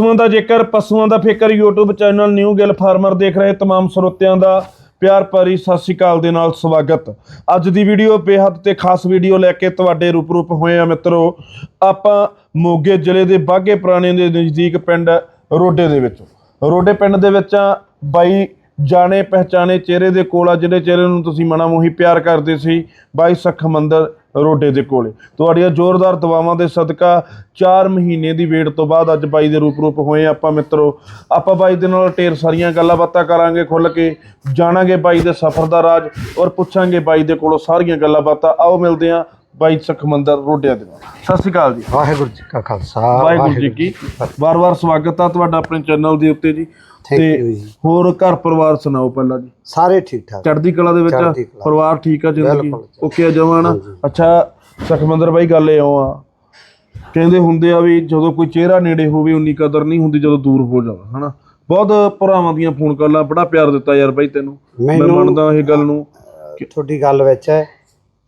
ਪਸ਼ੂਆਂ ਦਾ ਜੇਕਰ ਪਸ਼ੂਆਂ ਦਾ ਫਿਕਰ YouTube channel new Gill farmer ਦੇਖ ਰਹੇ तमाम ਸਰੋਤਿਆਂ ਦਾ ਪਿਆਰ ਭਰੀ ਸਤਿ ਸ਼੍ਰੀ ਅਕਾਲ ਦੇ ਨਾਲ ਸਵਾਗਤ ਅੱਜ ਦੀ ਵੀਡੀਓ ਬੇਹੱਦ ਤੇ ਖਾਸ ਵੀਡੀਓ ਲੈ ਕੇ ਤੁਹਾਡੇ ਰੂਪਰੂਪ ਹੋਏ ਆ ਮਿੱਤਰੋ ਆਪਾਂ ਮੋਗੇ ਜ਼ਿਲ੍ਹੇ ਦੇ ਬਾਗੇ ਪੁਰਾਣੇ ਦੇ ਨਜ਼ਦੀਕ ਪਿੰਡ ਰੋਡੇ ਦੇ ਵਿੱਚ ਰੋਡੇ ਪਿੰਡ ਦੇ ਵਿੱਚ ਆ ਬਾਈ ਜਾਣੇ ਪਹਿਚਾਣੇ ਚਿਹਰੇ ਦੇ ਕੋਲ ਆ ਜਿਹੜੇ ਚਿਹਰੇ ਨੂੰ ਤੁਸੀਂ ਮਨਾ ਮੋਹੀ ਪਿਆਰ ਕਰਦੇ ਸੀ ਬਾਈ ਸਖ ਮੰਦਰ ਰੋਡੇ ਦੇ ਕੋਲੇ। ਤੁਹਾਡੀਆਂ ਜ਼ੋਰਦਾਰ ਦੁਆਵਾਂ ਦੇ ਸਦਕਾ 4 ਮਹੀਨੇ ਦੀ ਵੇਟ ਤੋਂ ਬਾਅਦ ਅੱਜ ਬਾਈ ਦੇ ਰੂਪ ਰੂਪ ਹੋਏ ਆਪਾਂ ਮਿੱਤਰੋ। ਆਪਾਂ ਬਾਈ ਦੇ ਨਾਲ ਢੇਰ ਸਾਰੀਆਂ ਗੱਲਾਂ ਬਾਤਾਂ ਕਰਾਂਗੇ, ਖੁੱਲ ਕੇ ਜਾਣਾਂਗੇ ਬਾਈ ਦੇ ਸਫ਼ਰ ਦਾ ਰਾਜ ਔਰ ਪੁੱਛਾਂਗੇ ਬਾਈ ਦੇ ਕੋਲੋਂ ਸਾਰੀਆਂ ਗੱਲਾਂ ਬਾਤਾਂ ਆਓ ਮਿਲਦੇ ਆਂ ਬਾਈ ਸਖਮੰਦਰ ਰੋਡਿਆਂ ਦੇ ਨਾਲ। ਸਤਿ ਸ਼੍ਰੀ ਅਕਾਲ ਜੀ। ਵਾਹਿਗੁਰੂ ਜੀ ਕਾ ਖਾਲਸਾ ਵਾਹਿਗੁਰੂ ਜੀ ਕੀ ਵਾਰ-ਵਾਰ ਸਵਾਗਤ ਆ ਤੁਹਾਡਾ ਆਪਣੇ ਚੈਨਲ ਦੇ ਉੱਤੇ ਜੀ। ਤੇ। ਹੋਰ ਘਰ ਪਰਿਵਾਰ ਸੁਣਾਓ ਪਹਿਲਾਂ ਜੀ। ਸਾਰੇ ਠੀਕ ਠਾਕ। ਚੜ੍ਹਦੀ ਕਲਾ ਦੇ ਵਿੱਚ। ਪਰਿਵਾਰ ਠੀਕ ਆ ਜ਼ਿੰਦਗੀ। ਓਕੇ ਆ ਹਾਂਜੀ। ਅੱਛਾ ਸਖਮੰਦਰ ਬਾਈ ਗੱਲ ਇਹ ਆ। ਕਹਿੰਦੇ ਹੁੰਦੇ ਆ ਵੀ ਜਦੋਂ ਕੋਈ ਚਿਹਰਾ ਨੇੜੇ ਹੋਵੇ ਉਨੀ ਕਦਰ ਨਹੀਂ ਹੁੰਦੀ ਜਦੋਂ ਦੂਰ ਹੋ ਜਾਵੇ ਹਨਾ? ਬਹੁਤ ਭਰਾਵਾਂ ਦੀਆਂ ਫੋਨ ਕਾਲਾਂ ਬੜਾ ਪਿਆਰ ਦਿੱਤਾ ਯਾਰ ਬਾਈ ਤੈਨੂੰ। ਮੈਂ ਮੈਨੂੰ- ਮੰਨਦਾ ਇਹ ਗੱਲ ਨੂੰ। ਤੁਹਾਡੀ ਗੱਲ ਵਿੱਚ ਹੈ।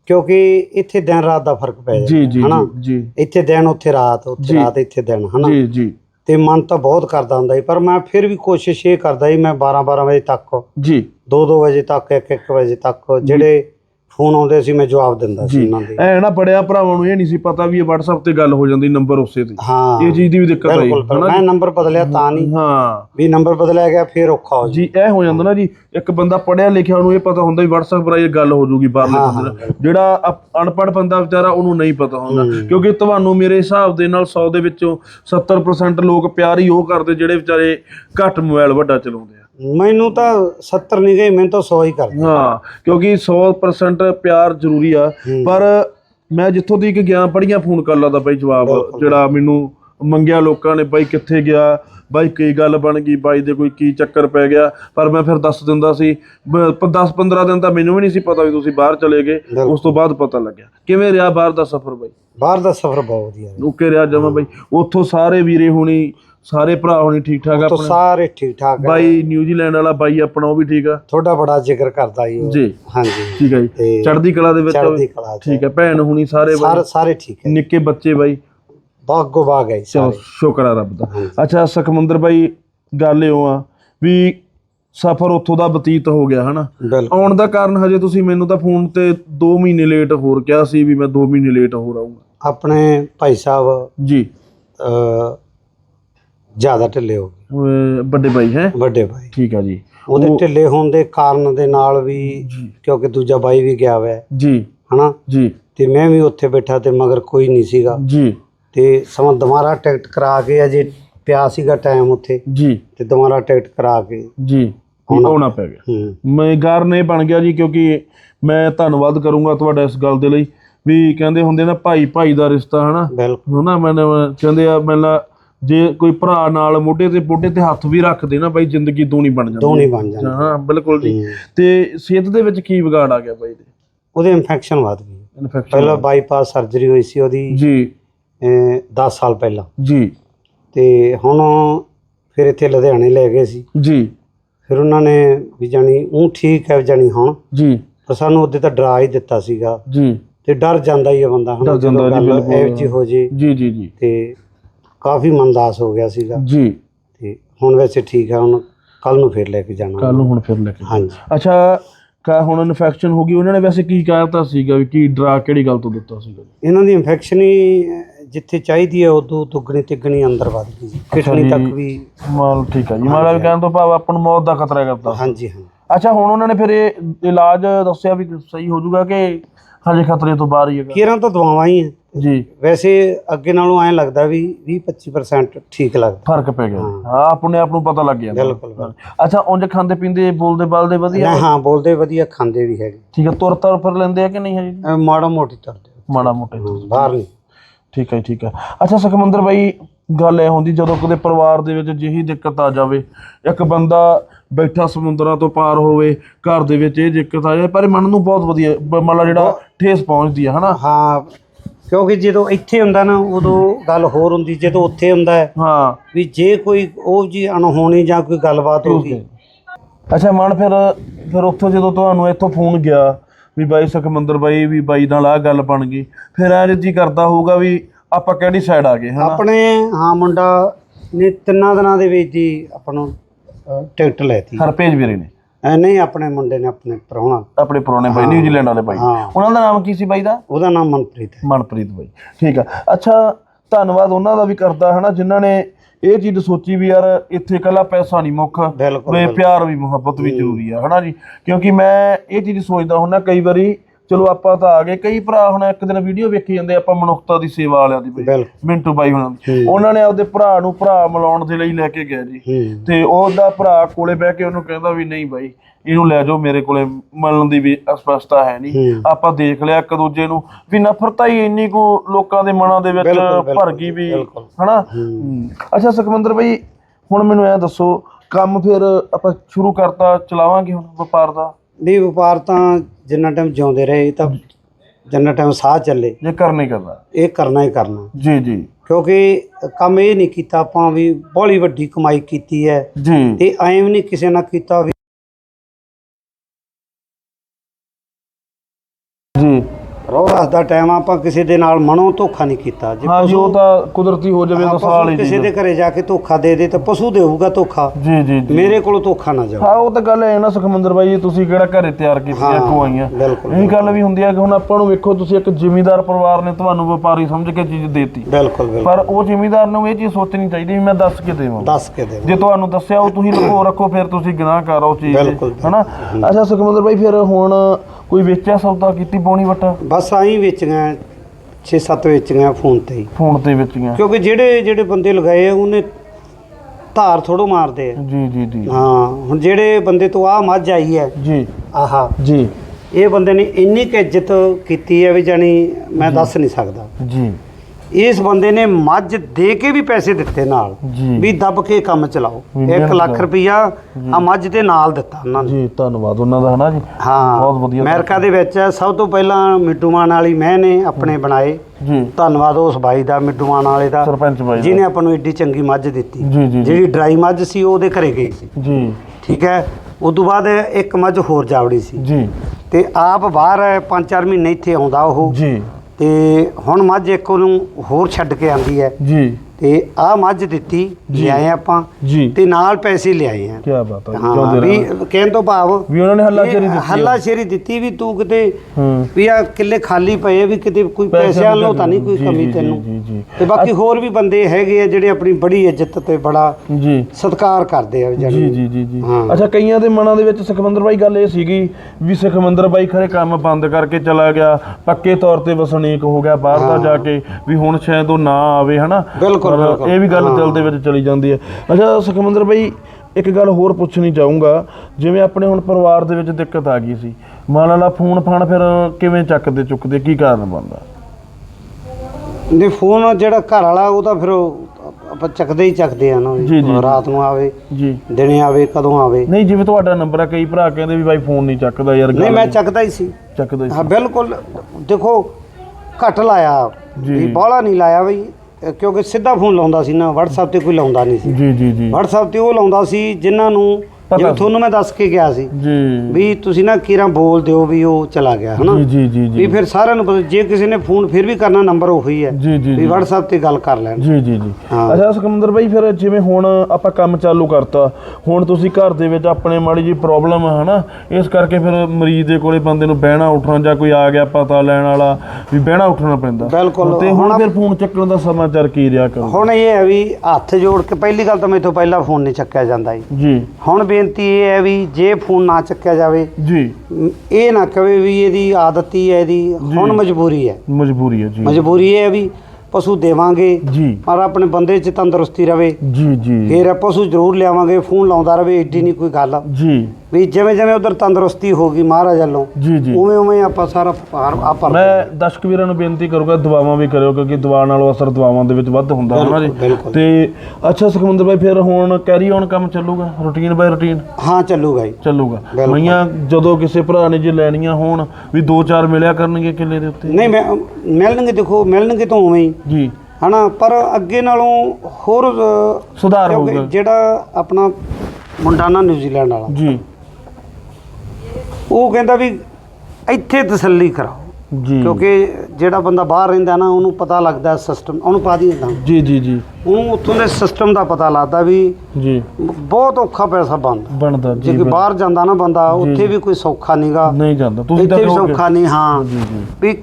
ਕਿਉਂਕਿ ਇੱਥੇ ਦਿਨ ਰਾਤ ਦਾ ਫ਼ਰਕ ਪੈ ਜੀ ਜਾਂਦਾ ਜੀ ਹਨਾ? ਜੀ ਇੱਥੇ ਦਿਨ ਉੱਥੇ ਰਾਤ ਉੱਥੇ ਜੀ। ਰਾਤ ਇੱਥੇ ਦਿਨ ਹਨਾ? ਜੀ ਜੀ। ਤੇ ਮਨ ਤਾਂ ਬਹੁਤ ਕਰਦਾ ਹੁੰਦਾ ਸੀ ਪਰ ਮੈਂ ਫਿਰ ਵੀ ਕੋਸ਼ਿਸ਼ ਇਹ ਕਰਦਾ ਸੀ ਮੈਂ 12 12 ਵਜੇ ਤੱਕ ਜੀ। 2 2 ਵਜੇ ਤੱਕ 1 1 ਵਜੇ ਤੱਕ ਜਿਹੜੇ ਫੋਨ ਆਉਂਦੇ ਸੀ ਮੈਂ ਜਵਾਬ ਦਿੰਦਾ ਸੀ ਉਹਨਾਂ ਦੇ। ਐ ਨਾ ਬੜਿਆ ਭਰਾਵਾਂ ਨੂੰ ਇਹ ਨਹੀਂ ਸੀ ਪਤਾ ਵੀ ਇਹ WhatsApp ਤੇ ਗੱਲ ਹੋ ਜਾਂਦੀ ਨੰਬਰ ਉਸੇ ਤੇ। ਹਾਂ ਇਹ ਚੀਜ਼ ਦੀ ਵੀ ਦਿੱਕਤ ਆਈ ਹਨਾ ਮੈਂ ਨੰਬਰ ਬਦਲਿਆ ਤਾਂ ਨਹੀਂ। ਹਾਂ। ਵੀ ਨੰਬਰ ਬਦਲਿਆ ਗਿਆ ਫਿਰ ਔਖਾ ਹੋ ਜੀ ਜੀ ਇਹ ਹੋ ਜਾਂਦਾ ਨਾ ਜੀ ਇੱਕ ਬੰਦਾ ਪੜਿਆ ਲਿਖਿਆ ਉਹਨੂੰ ਇਹ ਪਤਾ ਹੁੰਦਾ ਵੀ WhatsApp ਪਰ ਇਹ ਗੱਲ ਹੋ ਜੂਗੀ ਬਾਹਰਲੇ ਬੰਦੇ ਨਾਲ ਜਿਹੜਾ ਅਨਪੜ੍ਹ ਬੰਦਾ ਵਿਚਾਰਾ ਉਹਨੂੰ ਨਹੀਂ ਪਤਾ ਹੁੰਦਾ। ਕਿਉਂਕਿ ਤੁਹਾਨੂੰ ਮੇਰੇ ਹਿਸਾਬ ਦੇ ਨਾਲ 100 ਦੇ ਵਿੱਚੋਂ 70% ਲੋਕ ਪਿਆਰ ਹੀ ਉਹ ਕਰਦੇ ਜਿਹੜੇ ਵਿਚਾਰੇ ਘੱਟ ਮੋਬਾਈਲ ਵੱਡਾ ਚਲਾਉਂਦੇ ਮੈਨੂੰ ਤਾਂ 70 ਨਹੀਂ ਗਈ ਮੈਨੂੰ ਤਾਂ 100 ਹੀ ਕਰਦਾ ਹਾਂ ਕਿਉਂਕਿ 100% ਪਿਆਰ ਜ਼ਰੂਰੀ ਆ। ਪਰ ਮੈਂ ਜਿੱਥੋਂ ਦੀ ਕਿ ਗਿਆ ਪੜੀਆਂ ਫੋਨ ਕਾਲਾਂ ਦਾ ਬਾਈ ਜਵਾਬ। ਜਿਹੜਾ ਮੈਨੂੰ ਮੰਗਿਆ ਲੋਕਾਂ ਨੇ ਬਾਈ ਕਿੱਥੇ ਗਿਆ ਬਾਈ ਕੀ ਗੱਲ ਬਣ ਗਈ ਬਾਈ ਦੇ ਕੋਈ ਕੀ ਚੱਕਰ ਪੈ ਗਿਆ ਪਰ ਮੈਂ ਫਿਰ ਦੱਸ ਦਿੰਦਾ ਸੀ 10 15 ਦਿਨ ਤਾਂ ਮੈਨੂੰ ਵੀ ਨਹੀਂ ਸੀ ਪਤਾ ਵੀ ਤੁਸੀਂ ਬਾਹਰ ਚਲੇ ਗਏ। ਉਸ ਤੋਂ ਬਾਅਦ ਪਤਾ ਲੱਗਿਆ ਕਿਵੇਂ ਰਿਹਾ ਬਾਹਰ ਦਾ ਸਫ਼ਰ ਬਾਈ ਬਾਹਰ ਦਾ ਸਫ਼ਰ ਬਹੁਤ ਵਧੀਆ। ਓਕੇ ਰਿਹਾ ਜਮਾ ਬਾਈ ਉੱਥੋਂ ਸਾਰੇ ਵੀਰੇ ਹੋਣੀ ਸਾਰੇ ਭਰਾ ਹੋਣੀ ਠੀਕ ਠਾਕ ਤੋਂ ਆਪਣੇ? ਸਾਰੇ ਠੀਕ ਠਾਕ ਹੈ ਬਾਈ ਨਿਊਜ਼ੀਲੈਂਡ ਵਾਲਾ ਬਾਈ ਆਪਣਾ ਉਹ ਵੀ ਠੀਕ ਆ? ਤੁਹਾਡਾ ਬੜਾ ਜ਼ਿਕਰ ਕਰਦਾ ਜੀ ਉਹ। ਜੀ। ਹਾਂਜੀ। ਠੀਕ ਜੀ। ਤੇ ਚੜ੍ਹਦੀ ਕਲਾ ਦੇ ਵਿੱਚ ਚੜ੍ਹਦੀ ਕਲਾ ਚ ਠੀਕ ਹੈ ਭੈਣ ਹੁਣੀ ਸਾਰੇ ਬਾਈ? ਸਾਰੇ ਸਾਰੇ ਠੀਕ ਹੈ ਨਿੱਕੇ ਬੱਚੇ ਬਾਈ? ਬਾਗੋ ਬਾਗ ਹੈ ਜੀ ਚਲੋ ਸਾਰੇ। ਸ਼ੁਕਰ ਆ ਰੱਬ ਦਾ। ਹਾਂਜੀ। ਅੱਛਾ ਸੁਖਮੰਦਰ ਬਾਈ ਗੱਲ ਇਉਂ ਆ ਵੀ ਸਫ਼ਰ ਉੱਥੋਂ ਦਾ ਬਤੀਤ ਹੋ ਗਿਆ ਹਨਾ? ਬਿਲਕੁਲ। ਆਉਣ ਦਾ ਕਾਰਨ ਹਜੇ ਤੁਸੀਂ ਮੈਨੂੰ ਤਾਂ ਫੋਨ ਤੇ 2 ਮਹੀਨੇ ਲੇਟ ਹੋਰ ਕਿਹਾ ਸੀ ਵੀ ਮੈਂ 2 ਮਹੀਨੇ ਲੇਟ ਹੋਰ ਆਉਂਗਾ ਆਪਣੇ ਭਾਈ ਸਾਹਿਬ ਜੀ। ਜ਼ਿਆਦਾ ਢਿੱਲੇ ਹੋ ਗਏ। ਅਹ ਵੱਡੇ ਬਾਈ ਹੈ? ਵੱਡੇ ਭਾਈ। ਠੀਕ ਆ ਜੀ। ਉਹਦੇ ਉਹ- ਢਿੱਲੇ ਹੋਣ ਦੇ ਕਾਰਨ ਦੇ ਨਾਲ ਵੀ ਕਿਉਂਕਿ ਦੂਜਾ ਬਾਈ ਵੀ ਗਿਆ ਹੋਇਆ ਹੈ, ਜੀ। ਹਨਾ? ਜੀ। ਤੇ ਮੈਂ ਵੀ ਉੱਥੇ ਬੈਠਾ ਤੇ ਮਗਰ ਕੋਈ ਨਹੀਂ ਸੀਗਾ। ਜੀ। ਤੇ ਸਮਾਂ ਦੁਬਾਰਾ ਟਿਕਟ ਕਰਾ ਕੇ ਅਜੇ ਪਿਆ ਸੀਗਾ ਟਾਈਮ ਉੱਥੇ। ਜੀ। ਤੇ ਦੁਬਾਰਾ ਟਿਕਟ ਕਰਾ ਕੇ ਜੀ। ਆਉਣਾ। ਪੈ ਗਿਆ। ਹੂੰ। ਮੈਂ ਕਾਰਨ ਇਹ ਬਣ ਗਿਆ ਜੀ ਕਿਉਂਕਿ ਮੈਂ ਧੰਨਵਾਦ ਕਰੂੰਗਾ ਤੁਹਾਡਾ ਇਸ ਗੱਲ ਦੇ ਲਈ ਵੀ ਕਹਿੰਦੇ ਹੁੰਦੇ ਨਾ ਭਾਈ ਭਾਈ ਦਾ ਰਿਸ਼ਤਾ ਹਨਾ? ਬਿਲਕੁਲ। ਹਨਾ? ਮੈਂ ਕਹਿੰਦੇ ਆ ਮੈਨੂੰ ਜੇ ਕੋਈ ਭਰਾ ਨਾਲ ਮੋਢੇ ਤੇ ਮੋਢੇ ਤੇ ਹੱਥ ਵੀ ਰੱਖ ਦੇ ਨਾ ਬਾਈ ਜ਼ਿੰਦਗੀ ਦੂਣੀ ਬਣ ਜਾਂਦੀ ਹੈ। ਬਣ ਜਾਂਦੇ ਹਾਂ। ਬਿਲਕੁਲ ਜੀ। ਤੇ ਸਿਹਤ ਦੇ ਵਿੱਚ ਕੀ ਵਿਗਾੜ ਆ ਗਿਆ ਬਾਈ ਦੇ? ਉਹਦੇ ਇਨਫੈਕਸ਼ਨ ਵੱਧ ਗਈ ਇਨਫੈਕਸ਼ਨ ਪਹਿਲਾਂ ਬਾਈਪਾਸ ਸਰਜਰੀ ਹੋਈ ਸੀ ਉਹਦੀ ਜੀ। 10 ਸਾਲ ਪਹਿਲਾਂ। ਜੀ। ਤੇ ਹੁਣ ਫਿਰ ਇੱਥੇ ਲੁਧਿਆਣੇ ਲੈ ਗਏ ਸੀ। ਜੀ। ਫਿਰ ਉਹਨਾਂ ਨੇ ਵੀ ਜਾਣੀ ਉਹ ਠੀਕ ਹੈ ਜਾਣੀ ਹੁਣ। ਜੀ। ਪਰ ਸਾਨੂੰ ਉਹਦੇ ਤਾਂ ਡਰਾ ਹੀ ਦਿੱਤਾ ਸੀਗਾ। ਜੀ। ਤੇ ਡਰ ਜਾਂਦਾ ਹੀ ਹੈ ਬੰਦਾ। ਡਰ ਹੁਣ ਜਾਂਦਾ ਜਦੋਂ ਜੀ, ਬਿਲਕੁਲ। ਜਿਹੀ ਹੋ ਜੇ ਜੀ ਜੀ ਜੀ। ਤੇ ਕਾਫੀ ਮੰਦਾਸ ਹੋ ਗਿਆ ਸੀਗਾ। ਜੀ। ਤੇ ਹੁਣ ਵੈਸੇ ਠੀਕ ਹੈ ਹੁਣ ਕੱਲ ਨੂੰ ਫਿਰ ਲੈ ਕੇ ਜਾਣਾ। ਕੱਲ ਨੂੰ ਹੁਣ ਫਿਰ ਲੈ ਕੇ ਹਾਂਜੀ। ਅੱਛਾ ਕਾ ਹੁਣ ਇਨਫੈਕਸ਼ਨ ਹੋ ਗਈ ਉਹਨਾਂ ਨੇ ਵੈਸੇ ਕੀ ਕਹਿਤਾ ਸੀਗਾ ਵੀ ਕੀ ਡਰਾ ਕਿਹੜੀ ਗੱਲ ਤੋਂ ਦਿੱਤਾ ਸੀਗਾ? ਇਹਨਾਂ ਦੀ ਇਨਫੈਕਸ਼ਨ ਹੀ ਜਿੱਥੇ ਚਾਹੀਦੀ ਹੈ ਉਦੋਂ ਦੁੱਗਣੀ ਤਿੱਗਣੀ ਅੰਦਰ ਵੱਧ ਗਈ। ਜੀ। ਤੱਕ ਵੀ ਮਾਲ ਠੀਕ ਹੈ ਜੀ। ਮਾਲਾ ਵੀ ਕਹਿਣ ਤੋਂ ਭਾਵ ਆਪਾਂ ਨੂੰ ਮੌਤ ਦਾ ਖਤਰਾ ਕਰਤਾ। ਹਾਂਜੀ ਹਾਂ ਅੱਛਾ ਹੁਣ ਉਹਨਾਂ ਨੇ ਫਿਰ ਇਹ ਇਲਾਜ ਦੱਸਿਆ ਵੀ ਸਹੀ ਹੋ ਜਾਊਗਾ ਕਿ ਹਜੇ ਖਤਰੇ ਤੋਂ ਬਾਹਰ ਹੀ ਹੈਗਾ? ਕਿਰਾਂ ਤਾਂ ਦਵਾਵਾਂ ਹੀ ਹੈ ਜੀ। ਵੈਸੇ ਅੱਗੇ ਨਾਲੋਂ ਐਂ ਲੱਗਦਾ ਵੀ 20 25% ਠੀਕ ਲੱਗਦਾ। ਫ਼ਰਕ ਪੈ ਗਿਆ ਹਾਂ। ਆਪਣੇ ਆਪ ਨੂੰ ਪਤਾ ਲੱਗ ਗਿਆ। ਬਿਲਕੁਲ। ਅੱਛਾ ਉਂਝ ਖਾਂਦੇ ਪੀਂਦੇ ਬੋਲਦੇ ਬਾਲਦੇ ਵਧੀਆ? ਹਾਂ ਬੋਲਦੇ ਵਧੀਆ ਖਾਂਦੇ ਵੀ ਹੈਗੇ। ਠੀਕ ਹੈ ਤੁਰ ਤੁਰ ਫਿਰ ਲੈਂਦੇ ਆ ਕਿ ਨਹੀਂ ਐਂ ਮਾੜਾ ਮੋਟੀ ਤੁਰਦੇ ਮਾੜਾ ਮੋਟੇ ਹਾਂ, ਬਾਹਰ ਨਹੀਂ। ਠੀਕ ਹੈ ਠੀਕ ਹੈ। ਅੱਛਾ ਸੁਖਮੰਦਰ ਬਾਈ ਗੱਲ ਇਹ ਹੁੰਦੀ ਜਦੋਂ ਕਦੇ ਪਰਿਵਾਰ ਦੇ ਵਿੱਚ ਜਿਹੀ ਦਿੱਕਤ ਆ ਜਾਵੇ ਇੱਕ ਬੰਦਾ ਬੈਠਾ ਸਮੁੰਦਰਾਂ ਤੋਂ ਪਾਰ ਹੋਵੇ ਘਰ ਦੇ ਵਿੱਚ ਇਹ ਦਿੱਕਤ ਆ ਜਾਏ ਪਰ ਮਨ ਨੂੰ ਬਹੁਤ ਵਧੀਆ ਮਤਲਬ ਜਿਹੜਾ ਠੇਸ ਪਹੁੰਚਦੀ ਹੈ ਹਨਾ? ਹਾਂ ਕਿਉਂਕਿ ਜਦੋਂ ਇੱਥੇ ਹੁੰਦਾ ਨਾ ਉਦੋਂ ਗੱਲ ਹੋਰ ਹੁੰਦੀ ਜਦੋਂ ਉੱਥੇ ਹੁੰਦਾ ਹੈ ਹਾਂ। ਵੀ ਜੇ ਕੋਈ ਉਹ ਜੀ ਅਣਹੋਣੀ ਜਾਂ ਕੋਈ ਗੱਲਬਾਤ ਹੋ ਗਈ। ਅੱਛਾ ਮਨ ਫਿਰ ਫਿਰ ਉੱਥੋਂ ਜਦੋਂ ਤੁਹਾਨੂੰ ਇੱਥੋਂ ਫੋਨ ਗਿਆ ਵੀ ਬਾਈ ਸੁਖਮੰਦਰ ਬਾਈ ਵੀ ਬਾਈ ਨਾਲ ਆਹ ਗੱਲ ਬਣ ਗਈ ਫਿਰ ਐਂ ਜੀ ਕਰਦਾ ਹੋਊਗਾ ਵੀ ਆਪਾਂ ਕਿਹੜੀ ਸਾਈਡ ਆ ਗਏ ਹਨਾ? ਆਪਣੇ ਹਾਂ ਮੁੰਡਾ ਨੇ ਤਿੰਨਾਂ ਦਿਨਾਂ ਦੇ ਵਿੱਚ ਹੀ ਆਪਾਂ ਨੂੰ ਅ, ਟਿਕਟ ਲੈਤੀ ਹਰਪੇਜ ਵੀਰੇ ਨੇ। ਐ ਨਹੀਂ ਆਪਣੇ ਮੁੰਡੇ ਨੇ ਆਪਣੇ ਪ੍ਰਾਹੁਣਾ। ਆਪਣੇ ਪੁਰਾਣੇ ਬਾਈ ਨਿਊਜ਼ੀਲੈਂਡ ਵਾਲੇ ਬਾਈ ਹਾਂ। ਉਹਨਾਂ ਦਾ ਨਾਮ ਕੀ ਸੀ ਬਾਈ ਦਾ? ਉਹਦਾ ਨਾਮ ਮਨਪ੍ਰੀਤ ਹੈ। ਮਨਪ੍ਰੀਤ ਬਾਈ। ਠੀਕ ਆ। ਅੱਛਾ ਧੰਨਵਾਦ ਉਹਨਾਂ ਦਾ ਵੀ ਕਰਦਾ ਹਨਾ ਜਿਨ੍ਹਾਂ ਨੇ ਇਹ ਚੀਜ਼ ਸੋਚੀ ਵੀ ਯਾਰ ਇੱਥੇ ਕੱਲਾ ਪੈਸਾ ਨਹੀਂ ਮੁੱਖ ਬਿਲਕੁਲ ਵੇ ਪਿਆਰ ਵੀ ਮੁਹੱਬਤ ਵੀ ਜ਼ਰੂਰੀ ਆ ਹਨਾ ਜੀ? ਕਿਉਂਕਿ ਮੈਂ ਇਹ ਚੀਜ਼ ਸੋਚਦਾ ਹੁੰਦਾ ਕਈ ਵਾਰੀ ਚਲੋ ਆਪਾਂ ਤਾਂ ਆ ਗਏ। ਕਈ ਭਰਾ ਹੁਣ ਇੱਕ ਦਿਨ ਵੀਡੀਓ ਵੇਖੀ ਜਾਂਦੇ ਆਪਾਂ ਮਨੁੱਖਤਾ ਦੀ ਸੇਵਾ ਵਾਲਿਆਂ ਦੀ ਬਈ ਮਿੰਟੂ ਬਾਈ ਹੁਣਾਂ ਦੀ। ਉਹਨਾਂ ਨੇ ਆਪਦੇ ਭਰਾ ਨੂੰ ਭਰਾ ਮਿਲਾਉਣ ਦੇ ਲਈ ਲੈ ਕੇ ਗਏ ਜੀ। ਤੇ ਉਹਦਾ ਭਰਾ ਕੋਲੇ ਬਹਿ ਕੇ ਉਹਨੂੰ ਕਹਿੰਦਾ ਵੀ ਨਹੀਂ ਬਾਈ ਇਹਨੂੰ ਲੈ ਜਾਓ ਮੇਰੇ ਕੋਲੇ ਮਿਲਣ ਦੀ ਵੀ ਅਸਪਸ਼ਟਤਾ ਹੈ ਨਹੀਂ। ਆਪਾਂ ਦੇਖ ਲਿਆ ਇੱਕ ਦੂਜੇ ਨੂੰ ਵੀ ਨਫ਼ਰਤ ਹੀ ਇੰਨੀ ਕੋ ਲੋਕਾਂ ਦੇ ਮਨਾਂ ਦੇ ਵਿੱਚ ਭਰ ਗਈ ਵੀ। ਹਨਾ। ਅੱਛਾ ਸੁਖਮੰਦਰ ਬਾਈ ਹੁਣ ਮੈਨੂੰ ਐ ਦੱਸੋ ਕੰਮ ਫਿਰ ਆਪਾਂ ਸ਼ੁਰੂ ਕਰਤਾ ਚਲਾਵਾਂਗੇ ਹੁਣ ਵਪਾਰ ਦਾ? ਨਹੀਂ ਵਪਾਰ ਤਾਂ ਜਿੰਨਾ ਟਾਈਮ ਜਿਉਂਦੇ ਰਹੇ ਇਹ ਤਾਂ ਜਿੰਨਾ ਟਾਈਮ ਸਾਹ ਚੱਲੇ। ਜੇ ਕਰਨੀ ਕਰਦਾ ਇਹ ਕਰਨਾ ਹੀ ਕਰਨਾ। ਜੀ ਜੀ। ਕਿਉਂਕਿ ਕੰਮ ਇਹ ਨਹੀਂ ਕੀਤਾ ਆਪਾਂ ਵੀ ਬੜੀ ਵੱਡੀ ਕਮਾਈ ਕੀਤੀ ਹੈ। ਜੀ। ਇਹ ਐਂ ਵੀ ਨਹੀਂ ਕਿਸੇ ਨਾਲ ਕੀਤਾ ਵੀ ਜੀ ਰੋ ਦਾ ਟਾਈਮ ਆਪਾਂ ਕਿਸੇ ਦੇ ਨਾਲ ਮਨੋਂ ਧੋਖਾ ਨਹੀਂ ਕੀਤਾ। ਜੇ ਹਾਂ ਜੀ ਉਹ ਤਾਂ ਕੁਦਰਤੀ ਹੋ ਜਾਵੇ ਤਾਂ ਆਪਾਂ ਸਾਲ ਹੀ ਕਿਸੇ ਜੀ ਦੇ ਘਰੇ ਜਾ ਕੇ ਧੋਖਾ ਦੇ ਦੇ ਤਾਂ ਪਸ਼ੂ ਦੇਊਗਾ ਧੋਖਾ। ਜੀ ਜੀ ਜੀ। ਮੇਰੇ ਕੋਲ ਧੋਖਾ ਨਾ ਜਾਓ ਹਾਂ ਉਹ ਤਾਂ ਗੱਲ ਹੈ ਨਾ ਸੁਖਮੰਦਰ ਬਾਈ ਜੀ ਤੁਸੀਂ ਕਿਹੜਾ ਘਰੇ ਤਿਆਰ ਕੀਤੀਆਂ ਹਾਂ, ਖਵਾਈਆਂ ਬਿਲਕੁਲ ਇਹ ਗੱਲ ਵੀ ਹੁੰਦੀ ਹੈ ਕਿ ਹੁਣ ਆਪਾਂ ਨੂੰ ਵੇਖੋ ਤੁਸੀਂ ਇੱਕ ਜ਼ਿਮੀਂਦਾਰ ਪਰਿਵਾਰ ਨੇ ਤੁਹਾਨੂੰ ਵਪਾਰੀ ਸਮਝ ਕੇ ਚੀਜ਼ ਦੇਤੀ। ਬਿਲਕੁਲ ਬਿਲਕੁਲ। ਪਰ ਉਹ ਜ਼ਿਮੀਂਦਾਰ ਨੂੰ ਇਹ ਚੀਜ਼ ਸੋਚਣੀ ਚਾਹੀਦੀ ਵੀ ਮੈਂ ਦੱਸ ਕੇ ਦੇਵਾਂ। ਦੱਸ ਕੇ ਦੇ ਜੇ ਤੁਹਾਨੂੰ ਦੱਸਿਆ ਉਹ ਤੁਸੀਂ ਲੁਕੋ ਰੱਖੋ ਫਿਰ ਤੁਸੀਂ ਗੁਨਾਹ ਕਰ ਚੀਜ਼ ਦੇ, ਬਿਲਕੁਲ, ਹਨਾ? ਅੱਛਾ ਸੁਖਮੰਦਰ ਬਾਈ ਫਿਰ ਹੁਣ ਕੋਈ ਵੇਚਿਆ ਸੌਦਾ ਕੀਤੀ ਪੌਣੀ ਵਟਾ? ਬਸ ਆਈ ਵੇਚੀਆਂ 6-7 ਵੇਚੀਆਂ ਫੋਨ ਤੇ ਹੀ। ਫੋਨ ਤੇ ਵੇਚੀਆਂ। ਕਿਉਂਕਿ ਜਿਹੜੇ ਜਿਹੜੇ ਬੰਦੇ ਲਗਾਏ ਆ ਉਹਨੇ ਧਾਰ ਥੋੜੋ ਮਾਰਦੇ ਆ। ਜੀ ਜੀ ਜੀ। ਹਾਂ ਹੁਣ ਜਿਹੜੇ ਬੰਦੇ ਤੋਂ ਆ ਮੱਝ ਆਈ ਹੈ ਜੀ। ਆਹਾ। ਜੀ। ਇਹ ਬੰਦੇ ਨੇ ਇੰਨੀ ਕੁ ਇੱਜ਼ਤ ਕੀਤੀ ਹੈ ਵੀ ਜਾਨੀ ਮੈਂ ਦੱਸ ਨਹੀਂ ਸਕਦਾ। ਜੀ। ਇਸ ਬੰਦੇ ਨੇ ਮੱਝ ਦੇ ਕੇ ਵੀ ਪੈਸੇ ਦਿੱਤੇ ਨਾਲ ਜੀ। ਵੀ ਦੱਬ ਕੇ ਕੰਮ ਚਲਾਓ। ਵੀ 1 ਮਿਹਨਤ ਲੱਖ। ਰੁਪਈਆ ਆ ਮੱਝ ਦੇ ਨਾਲ ਦਿੱਤਾ ਉਹਨਾਂ ਨੇ। ਜੀ ਧੰਨਵਾਦ ਉਹਨਾਂ ਦਾ ਹਨਾ ਜੀ? ਹਾਂ ਬਹੁਤ ਵਧੀਆ ਅਮਰੀਕਾ ਦੇ ਵਿੱਚ ਸਭ ਤੋਂ ਪਹਿਲਾਂ ਮਿੱਟੂਮਾਨ ਵਾਲੀ ਮੈਂ ਨੇ ਆਪਣੇ ਬਣਾਏ। ਜੀ। ਧੰਨਵਾਦ ਉਸ ਬਾਈ ਦਾ ਮਿੱਟੂਮਾਨ ਵਾਲੇ ਦਾ। ਸਰਪੰਚ ਬਾਈ ਦਾ। ਜਿਹਨੇ ਆਪਾਂ ਨੂੰ ਏਡੀ ਚੰਗੀ ਮੱਝ ਦਿੱਤੀ। ਜੀ ਜੀ ਜੀ। ਜਿਹੜੀ ਡਰਾਈ ਮੱਝ ਸੀ ਉਹ ਉਹਦੇ ਘਰੇ ਗਈ ਸੀ। ਜੀ। ਠੀਕ ਹੈ? ਉਸ ਤੋਂ ਬਾਅਦ ਇੱਕ ਮੱਝ ਹੋਰ ਜਾਵੜੀ ਸੀ। ਜੀ। ਤੇ ਆਪ ਬਾਹਰ ਹੈ, ਪੰਜ ਚਾਰ ਮਹੀਨੇ ਇੱਥੇ ਆਉਂਦਾ ਉਹ। ਜੀ। ਤੇ ਹੁਣ ਮੱਝ ਇੱਕ ਉਹਨੂੰ ਹੋਰ ਛੱਡ ਕੇ ਆਂਦੀ ਹੈ। ਜੀ। ਤੇ ਆ ਮੱਝ ਦਿੱਤੀ ਲਿਆਏ ਆਪਾਂ ਜੀ। ਤੇ ਨਾਲ ਪੈਸੇ ਲਿਆਏ ਆ। ਕੀ ਬਾਤ ਹੈ ਜਿਉਂਦੇ ਵੀ। ਕਹਿਣ ਤੋਂ ਭਾਵ ਵੀ ਉਹਨਾਂ ਨੇ ਹੱਲਾ ਸ਼ੇਰੀ ਦਿੱਤੀ ਹੱਲਾ ਸ਼ੇਰੀ ਦਿੱਤੀ ਵੀ ਤੂੰ ਕਿਤੇ ਵੀ ਆ ਕਿੱਲੇ ਖਾਲੀ ਪਏ ਵੀ ਕਿਤੇ ਕੋਈ ਪੈਸਿਆਂ ਪੈਸਿਆਂ ਦੀ ਲੋ ਤਾਂ ਨਹੀਂ ਕੋਈ ਕਮੀ ਤੈਨੂੰ। ਤੇ ਬਾਕੀ ਹੋਰ ਵੀ ਬੰਦੇ ਹੈਗੇ ਆ ਜਿਹੜੇ ਆਪਣੀ ਬੜੀ ਇੱਜ਼ਤ ਤੇ ਬੜਾ ਜੀ। ਸਤਿਕਾਰ ਕਰਦੇ ਆ ਜੀ ਜਾਨੀ ਜੀ ਜੀ। ਅੱਛਾ ਕਈਆਂ ਦੇ ਮਨਾਂ ਦੇ ਵਿੱਚ ਸੁਖਮੰਦਰ ਬਾਈ ਗੱਲ ਇਹ ਸੀਗੀ ਵੀ ਸੁਖਮੰਦਰ ਬਾਈ ਖਰੇ ਕੰਮ ਬੰਦ ਕਰਕੇ ਚਲਾ ਗਿਆ ਪੱਕੇ ਤੌਰ ਤੇ ਵਸਨੀਕ ਹੋ ਗਿਆ ਬਾਹਰ ਦਾ ਜਾ ਕੇ ਵੀ ਹੁਣ ਸ਼ਾਇਦ ਉਹ ਨਾ ਆਵੇ ਹਨਾ? ਬਿਲਕੁਲ। ਇਹ ਵੀ ਗੱਲ। ਦਿਲ ਦੇ ਵਿੱਚ ਚਲੀ ਜਾਂਦੀ ਹੈ। ਅੱਛਾ ਸੁਖਮੰਦਰ ਬਾਈ ਇੱਕ ਗੱਲ ਹੋਰ ਪੁੱਛਣੀ ਚਾਹੂੰਗਾ। ਜਿਵੇਂ ਆਪਣੇ ਹੁਣ ਪਰਿਵਾਰ ਦੇ ਵਿੱਚ ਦਿੱਕਤ ਆ ਗਈ ਸੀ। ਮੰਨ ਲਾ ਫੋਨ ਫਾਨ ਫਿਰ ਕਿਵੇਂ ਚੱਕਦੇ ਚੁੱਕਦੇ ਕੀ ਕਾਰਨ ਬਣਦਾ? ਨੇ ਫੋਨ ਜਿਹੜਾ ਘਰ ਵਾਲਾ ਉਹ ਤਾਂ ਫਿਰ ਆਪਾਂ ਚੱਕਦੇ ਹੀ ਚੱਕਦੇ ਆ ਨਾ। ਜੀ, ਜੀ। ਰਾਤ ਨੂੰ ਆਵੇ ਜੀ। ਦਿਨੇ ਆਵੇ ਕਦੋਂ ਆਵੇ। ਨਹੀਂ ਜਿਵੇਂ ਤੁਹਾਡਾ ਨੰਬਰ ਆ ਕਈ ਭਰਾ ਕਹਿੰਦੇ ਵੀ ਬਾਈ ਫੋਨ ਨਹੀਂ ਚੱਕਦਾ ਯਾਰ ਨਹੀਂ ਗੱਲ ਮੈਂ ਚੱਕਦਾ ਹੀ ਸੀ। ਚੱਕਦਾ ਹੀ ਹਾਂ ਬਿਲਕੁਲ। ਦੇਖੋ ਘੱਟ ਲਾਇਆ। ਜੀ। ਵੀ ਬਾਹਲਾ ਨਹੀਂ ਲਾਇਆ ਬਈ। ਅ, ਕਿਉਂਕਿ ਸਿੱਧਾ ਫੋਨ ਲਾਉਂਦਾ ਸੀ ਨਾ WhatsApp ਤੇ ਕੋਈ ਲਾਉਂਦਾ ਨਹੀਂ ਸੀ। ਜੀ ਜੀ ਜੀ। WhatsApp ਤੇ ਉਹ ਲਾਉਂਦਾ ਸੀ ਜਿਨ੍ਹਾਂ ਨੂੰ ਪਤਾ ਜਿਵੇਂ। ਤੁਹਾਨੂੰ ਮੈਂ ਦੱਸ ਕੇ ਗਿਆ ਸੀ ਜੀ। ਵੀ ਤੁਸੀਂ ਨਾ ਕੀਰਾਂ ਬੋਲ ਦਿਓ ਵੀ ਉਹ ਚਲਾ ਗਿਆ ਹਨਾ? ਜੀ ਜੀ ਜੀ ਜੀ। ਵੀ ਫਿਰ ਸਾਰਿਆਂ ਨੂੰ ਪਤਾ ਜੇ ਕਿਸੇ ਨੇ ਫੋਨ ਫਿਰ ਵੀ ਕਰਨਾ ਨੰਬਰ ਉਹੀ ਹੈ। ਜੀ ਜੀ ਵੀ ਜੀ। WhatsApp ਤੇ ਗੱਲ ਕਰ ਲੈਣ। ਜੀ ਜੀ ਜੀ। ਹਾਂ। ਅੱਛਾ ਸਿਕੰਦਰ ਬਾਈ ਫਿਰ ਜਿਵੇਂ ਹੁਣ ਆਪਾਂ ਕੰਮ ਚਾਲੂ ਕਰਤਾ ਹੁਣ ਤੁਸੀਂ ਘਰ ਦੇ ਵਿੱਚ ਆਪਣੇ ਮਾੜੀ ਜੀ ਪ੍ਰੋਬਲਮ ਹੈ ਹਨਾ? ਇਸ ਕਰਕੇ ਫਿਰ ਮਰੀਜ਼ ਦੇ ਕੋਲੇ ਬੰਦੇ ਨੂੰ ਬਹਿਣਾ ਉੱਠਣਾ ਜਾਂ ਕੋਈ ਆ ਗਿਆ ਪਤਾ ਲੈਣ ਵਾਲਾ ਵੀ ਬਹਿਣਾ ਉੱਠਣਾ ਪੈਂਦਾ। ਬਿਲਕੁਲ। ਤੇ ਹੁਣ ਹੁਣ ਫਿਰ ਫੋਨ ਚੱਕਣ ਦਾ ਸਮਾਚਾਰ ਕੀ ਰਿਹਾ ਕਰੋ ਹੁਣ ਇਹ ਹੈ ਵੀ ਹੱਥ ਜੋੜ ਕੇ ਪਹਿਲੀ ਗੱਲ ਤਾਂ ਮੇਥੋਂ ਪਹਿਲਾਂ ਫੋਨ ਨਹੀਂ ਚੱਕਿਆ ਜਾਂਦਾ ਜੀ। ਜੀ। ਹੁਣ ਬੇਨਤੀ ਇਹ ਹੈ ਵੀ ਜੇ ਫੋਨ ਨਾ ਚੱਕਿਆ ਜਾਵੇ ਜੀ। ਇਹ ਨਾ ਕਵੇ ਵੀ ਇਹਦੀ ਆਦਤ ਹੀ ਹੈ ਇਹਦੀ ਹੁਣ ਮਜਬੂਰੀ ਹੈ। ਮਜਬੂਰੀ ਹੈ ਜੀ। ਮਜਬੂਰੀ ਇਹ ਹੈ ਵੀ ਪਸ਼ੂ ਦੇਵਾਂਗੇ ਜੀ। ਪਰ ਆਪਣੇ ਬੰਦੇ 'ਚ ਤੰਦਰੁਸਤੀ ਰਵੇ। ਜੀ ਜੀ। ਫਿਰ ਪਸ਼ੂ ਜ਼ਰੂਰ ਲਿਆਵਾਂਗੇ ਫੋਨ ਲਾਉਂਦਾ ਰਵੇ ਏਡੀ ਨਹੀਂ ਕੋਈ ਗੱਲ। ਜੀ। ਵੀ ਜਿਵੇਂ ਜਿਵੇਂ ਉਧਰ ਤੰਦਰੁਸਤੀ ਹੋਗੀ ਮਹਾਰਾਜ ਵੱਲੋਂ ਜੀ ਜੀ। ਉਵੇਂ ਉਵੇਂ ਆਪਾਂ ਸਾਰਾ ਭਾਰ ਆਪਾਂ ਮੈਂ ਦਰਸ਼ਕ ਵੀਰਾਂ ਨੂੰ ਬੇਨਤੀ ਕਰੂੰਗਾ ਦੁਆਵਾਂ ਵੀ ਕਰਿਓ ਕਿਉਂਕਿ ਦੁਆ ਨਾਲੋਂ ਅਸਰ ਦੁਆਵਾਂ ਦੇ ਵਿੱਚ ਵੱਧ ਹੁੰਦਾ ਹੈ ਨਾ ਜੀ। ਤੇ ਅੱਛਾ ਸੁਖਮੰਦਰ ਬਾਈ ਫਿਰ ਹੁਣ ਕੈਰੀ ਔਨ ਕੰਮ ਚੱਲੂਗਾ ਰੂਟੀਨ ਬਾਈ ਰੂਟੀਨ ਹਾਂ ਚੱਲੂਗਾ ਜੀ। ਚੱਲੂਗਾ। ਮਈਆਂ ਜਦੋਂ ਕਿਸੇ ਭਰਾ ਨੇ ਜੇ ਲੈਣੀਆਂ ਹੋਣ ਵੀ ਦੋ ਚਾਰ ਮਿਲਿਆ ਕਰਨਗੇ ਕਿੱਲੇ ਦੇ ਉੱਤੇ? ਨਹੀਂ ਮੈਂ ਮਿਲਣਗੇ ਦੇਖੋ ਮਿਲਣਗੇ ਤਾਂ ਉਵੇਂ ਹੀ। ਜੀ। ਹਨਾ ਪਰ ਅੱਗੇ ਨਾਲੋਂ ਹੋਰ ਸੁਧਾਰ ਹੋਊਗਾ। ਜਿਹੜਾ ਆਪਣਾ ਮੁੰਡਾ ਨਾ ਨਿਊਜ਼ੀਲੈਂਡ ਵਾਲਾ ਜੀ। ਉਹ ਕਹਿੰਦਾ ਵੀ ਇੱਥੇ ਤਸੱਲੀ ਕਰਾਓ। ਜੀ। ਕਿਉਂਕਿ ਜਿਹੜਾ ਬੰਦਾ ਬਾਹਰ ਰਹਿੰਦਾ ਨਾ ਉਹਨੂੰ ਪਤਾ ਲੱਗਦਾ ਸਿਸਟਮ ਉਹਨੂੰ ਪਾ ਦੀ ਦਿੰਦਾ ਜੀ ਜੀ ਜੀ। ਉਹਨੂੰ ਉੱਥੋਂ ਦੇ ਸਿਸਟਮ ਦਾ ਪਤਾ ਲੱਗਦਾ ਵੀ ਜੀ। ਬਹੁਤ ਔਖਾ ਪੈਸਾ ਬਣਦਾ। ਬਣਦਾ ਜੇ ਜੀ ਬਾਹਰ ਜਾਂਦਾ ਨਾ ਬੰਦਾ ਉੱਥੇ ਵੀ ਕੋਈ ਸੌਖਾ ਨਹੀਂਗਾ। ਨਹੀਂ ਜਾਂਦਾ। ਤੁਸੀਂ ਤਾਂ ਇੱਥੇ ਸੌਖਾ ਨਹੀਂ ਹਾਂ। ਜੀ ਜੀ। ਵੀ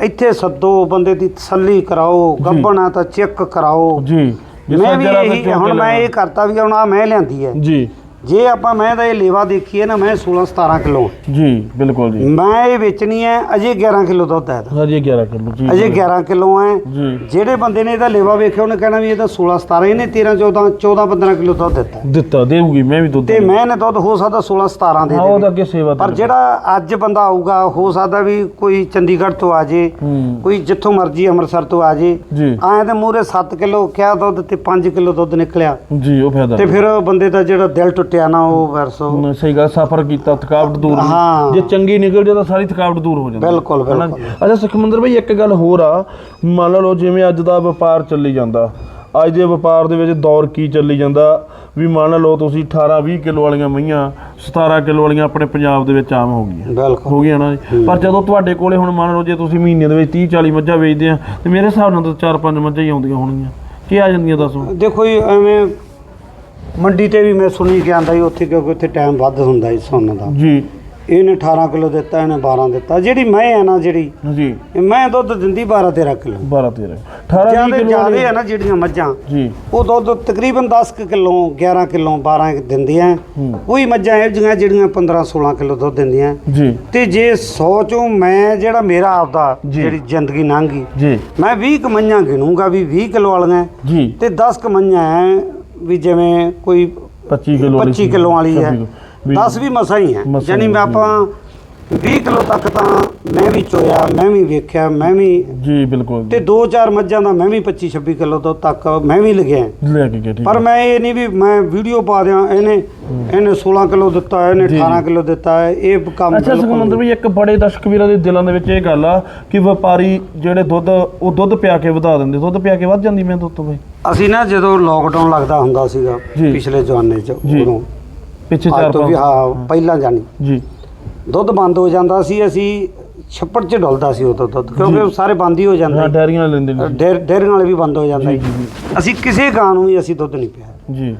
ਇੱਥੇ ਸੱਦੋ ਬੰਦੇ ਦੀ ਤਸੱਲੀ ਕਰਾਓ ਗੱਬਣ ਤਾਂ ਚੈੱਕ ਕਰਾਓ। ਜੀ। ਮੈਂ ਵੀ ਇਹੀ ਹੁਣ ਮੈਂ ਇਹ। ਕਰਤਾ ਵੀ ਹੁਣ ਆ ਮੈਂ ਲਿਆਂਦੀ ਹੈ। ਜੀ। ਜੇ ਆਪਾਂ ਮੈਂ ਦਾ ਇਹ ਲੇਵਾ ਦੇਖੀਏ ਨਾ ਮੈਂ 16 17 ਕਿਲੋ ਜੀ ਬਿਲਕੁਲ ਜੀ। ਮੈਂ ਇਹ ਵੇਚਣੀ ਹੈ ਅਜੇ 11 ਕਿਲੋ ਦੁੱਧ ਹੈ। ਹਜੇ 11 ਕਿਲੋ ਜੀ ਅਜੇ 11 ਕਿਲੋ ਹੈ। ਜੀ। ਜਿਹੜੇ ਬੰਦੇ ਨੇ ਇਹਦਾ ਲੇਵਾ ਵੇਖਿਆ ਉਹਨੇ ਕਹਿਣਾ ਵੀ ਇਹ ਤਾਂ 16 17 ਇਹਨੇ 13 14 14 15 ਕਿਲੋ ਦੁੱਧ ਦਿੱਤਾ। ਦਿੱਤਾ ਦੇਊਗੀ ਮੈਂ ਵੀ ਦੁੱਧ ਤੇ ਮੈਂ ਨੇ ਦੁੱਧ ਹੋ ਸਕਦਾ 16 17 ਦੇ ਹਾਂ ਉਹ ਤਾਂ ਦੇ ਅੱਗੇ ਸੇਵਾ ਪਰ ਜਿਹੜਾ ਅੱਜ ਬੰਦਾ ਆਊਗਾ ਹੋ ਸਕਦਾ ਵੀ ਕੋਈ ਚੰਡੀਗੜ੍ਹ ਤੋਂ ਆ ਜੇ ਕੋਈ ਜਿੱਥੋਂ ਮਰਜ਼ੀ ਅੰਮ੍ਰਿਤਸਰ ਤੋਂ ਆ ਜੇ ਆਏ ਤੇ ਮੂਰੇ 7 ਕਿਲੋ ਕਿਹਾ ਦੁੱਧ ਤੇ 5 ਕਿਲੋ ਦੁੱਧ ਨਿਕਲਿਆ। ਜੀ ਉਹ ਫਾਇਦਾ ਤੇ ਫਿਰ ਬੰਦੇ ਦਾ ਜਿਹੜਾ ਦਿਲ ਟੁੱਟਿਆ ਨਾ ਉਹ ਵਰਸੋ ਸਹੀ ਗੱਲ ਸਫਰ ਕੀਤਾ ਥਕਾਵਟ ਦੂਰ ਹੋਈ। ਹਾਂ। ਜੇ ਚੰਗੀ ਨਿਕਲ ਜਾਏ ਤਾਂ ਸਾਰੀ ਥਕਾਵਟ ਦੂਰ ਹੋ ਜਾਂਦੀ। ਬਿਲਕੁਲ। ਅੱਛਾ ਸੁਖਮੰਦਰ ਭਾਈ ਇੱਕ ਗੱਲ ਹੋਰ ਆ। ਮੰਨ ਲਓ ਜਿਵੇਂ ਅੱਜ ਦਾ ਵਪਾਰ ਚੱਲੀ ਜਾਂਦਾ। ਅੱਜ ਦੇ ਵਪਾਰ ਦੇ ਵਿੱਚ ਦੌਰ ਕੀ ਚੱਲੀ ਜਾਂਦਾ? ਵੀ ਮੰਨ ਲਓ ਤੁਸੀਂ 18 20 ਕਿਲੋ ਵਾਲੀਆਂ ਮਈਆਂ 17 ਕਿਲੋ ਵਾਲੀਆਂ ਆਪਣੇ ਪੰਜਾਬ ਦੇ ਵਿੱਚ ਆਮ ਹੋ ਗਈਆਂ। ਬਿਲਕੁਲ। ਹੋ ਗਈਆਂ ਨਾ ਜੀ। ਪਰ ਜਦੋਂ ਤੁਹਾਡੇ ਕੋਲੇ ਹੁਣ ਮੰਨ ਲਓ ਜੇ ਤੁਸੀਂ ਮਹੀਨੇ ਦੇ ਵਿੱਚ 30 40 ਮੱਝਾਂ ਵੇਚਦੇ ਆ ਤੇ ਮੇਰੇ ਹਿਸਾਬ ਨਾਲ ਤਾਂ 4-5 ਮੱਝਾਂ ਹੀ ਆਉਂਦੀਆਂ ਹੋਣਗੀਆਂ। ਕੀ ਆ ਜਾਂਦੀਆਂ ਦੱਸੋ? ਦੇਖੋ ਜੀ ਐਵੇਂ ਮੰਡੀ ਤੇ ਵੀ ਮੈਂ ਸੁਣੀ ਕਿ ਆਂਦਾ ਜੀ ਉੱਥੇ ਕਿਉਂਕਿ ਉੱਥੇ ਟਾਈਮ ਵੱਧ ਹੁੰਦਾ ਜੀ ਸੁਣਨ ਦਾ। ਜੀ। ਇਹਨੇ 18 ਕਿਲੋ ਦਿੱਤਾ ਇਹਨੇ 12 ਦਿੱਤਾ। ਜਿਹੜੀ ਮੈਂ ਆ ਨਾ ਜਿਹੜੀ ਜੀ। ਮੈਂ ਦੁੱਧ ਦਿੰਦੀ 12 13 ਕਿਲੋ। 12 13 18 20 ਜ਼ਿਆਦਾ ਕਿਲੋ ਜਿਆਦੇ ਆ ਨਾ ਜਿਹੜੀਆਂ ਮੱਝਾਂ। ਜੀ। ਉਹ ਦੁੱਧ ਤਕਰੀਬਨ 10 ਕੁ ਕਿਲੋ 11 ਕਿਲੋ 12 ਕੁ ਦਿੰਦੀਆਂ। ਹੂੰ। ਕੋਈ ਮੱਝਾਂ ਇਹੋ ਜਿਹੀਆਂ ਜਿਹੜੀਆਂ 15 16 ਕਿਲੋ ਦੁੱਧ ਦਿੰਦੀਆਂ। ਜੀ। ਤੇ ਜੇ 100 ਚੋਂ ਮੈਂ ਜਿਹੜਾ ਮੇਰਾ ਆਪਦਾ। ਜਿਹੜੀ ਜ਼ਿੰਦਗੀ ਲੰਘੀ ਜੀ। ਮੈਂ 20 ਕੁ ਮੱਝਾਂ ਗਿਣੂੰਗਾ ਵੀ 20 ਕਿਲੋ ਵਾਲੀਆਂ। ਜੀ। ਤੇ 10 ਕੁ ਮੱਝਾਂ ਐ ਵੀ ਜਿਵੇਂ ਕੋਈ 25 ਕਿਲੋ 25 ਕਿਲੋ ਵਾਲੀ ਹੈ। 10 10 ਵੀ ਮਸਾਂ ਹੀ ਹੈ। ਯਾਨੀ ਮੈਂ ਆਪਾਂ 20 ਕਿਲੋ ਤੱਕ ਤਾਂ ਮੈਂ ਵੀ ਚੋਇਆ ਮੈਂ ਵੀ ਵੇਖਿਆ ਮੈਂ ਵੀ ਜੀ ਬਿਲਕੁਲ। ਤੇ ਦੋ ਚਾਰ ਮੱਝਾਂ ਦਾ ਮੈਂ ਵੀ 25 26 ਕਿਲੋ ਤੋਂ ਤੱਕ ਮੈਂ ਵੀ ਲਗਿਆ ਲੈ ਕੇ ਠੀਕ ਪਰ। ਮੈਂ ਇਹ ਨਹੀਂ ਵੀ ਮੈਂ ਵੀਡੀਓ ਪਾ ਦਿਆਂ ਇਹਨੇ ਇਹਨੇ 16 ਕਿਲੋ ਦਿੱਤਾ ਇਹਨੇ ਜੀ, 18 ਕਿਲੋ ਦਿੱਤਾ ਹੈ ਇਹ ਕੰਮ ਅੱਛਾ ਸੁਖਮੰਦਰ ਵੀ ਇੱਕ ਬੜੇ ਦਰਸ਼ਕ ਵੀਰਾਂ ਦੇ ਦਿਲਾਂ ਦੇ ਵਿੱਚ ਇਹ ਗੱਲ ਆ ਕਿ ਵਪਾਰੀ ਜਿਹੜੇ ਦੁੱਧ ਉਹ ਦੁੱਧ ਪਿਆ ਕੇ ਵਧਾ ਦਿੰਦੇ ਦੁੱਧ ਪਿਆ ਕੇ ਵੱਧ ਜਾਂਦੀ ਮੈਂ ਦੁੱਧ ਤੋਂ ਬਈ। ਅਸੀਂ ਨਾ ਜਦੋਂ ਲੋਕਡਾਊਨ ਲੱਗਦਾ ਹੁੰਦਾ ਸੀਗਾ ਜੀ। ਪਿਛਲੇ ਜਵਾਨੇ ਚ ਜੀ। ਉਦੋਂ। ਪਿੱਛੇ ਅੱਜ ਚਾਰ ਤੋਂ ਵੀ ਪੰਜ। ਹਾਂ ਪਹਿਲਾਂ ਜਾਣੀ। ਜੀ। ਦੁੱਧ ਬੰਦ ਹੋ ਜਾਂਦਾ ਸੀ ਅਸੀਂ ਛੱਪੜ 'ਚ ਡੁੱਲਦਾ ਸੀ ਉਦੋਂ ਦੁੱਧ ਕਿਉਂਕਿ ਸਾਰੇ ਬੰਦ ਹੀ ਹੋ ਜਾਂਦੇ ਹਾਂ ਡੈਰੀਆਂ ਲੈਂਦੇ ਨੇ ਡੇਰ ਡੇਅਰੀਆਂ ਵਾਲੇ ਵੀ ਬੰਦ ਹੋ ਜਾਂਦਾ ਜੀ, ਅਸੀਂ ਕਿਸੇ ਗਾਂ ਨੂੰ ਵੀ ਅਸੀਂ ਦੁੱਧ ਨਹੀਂ ਪਿਆ। ਜੀ।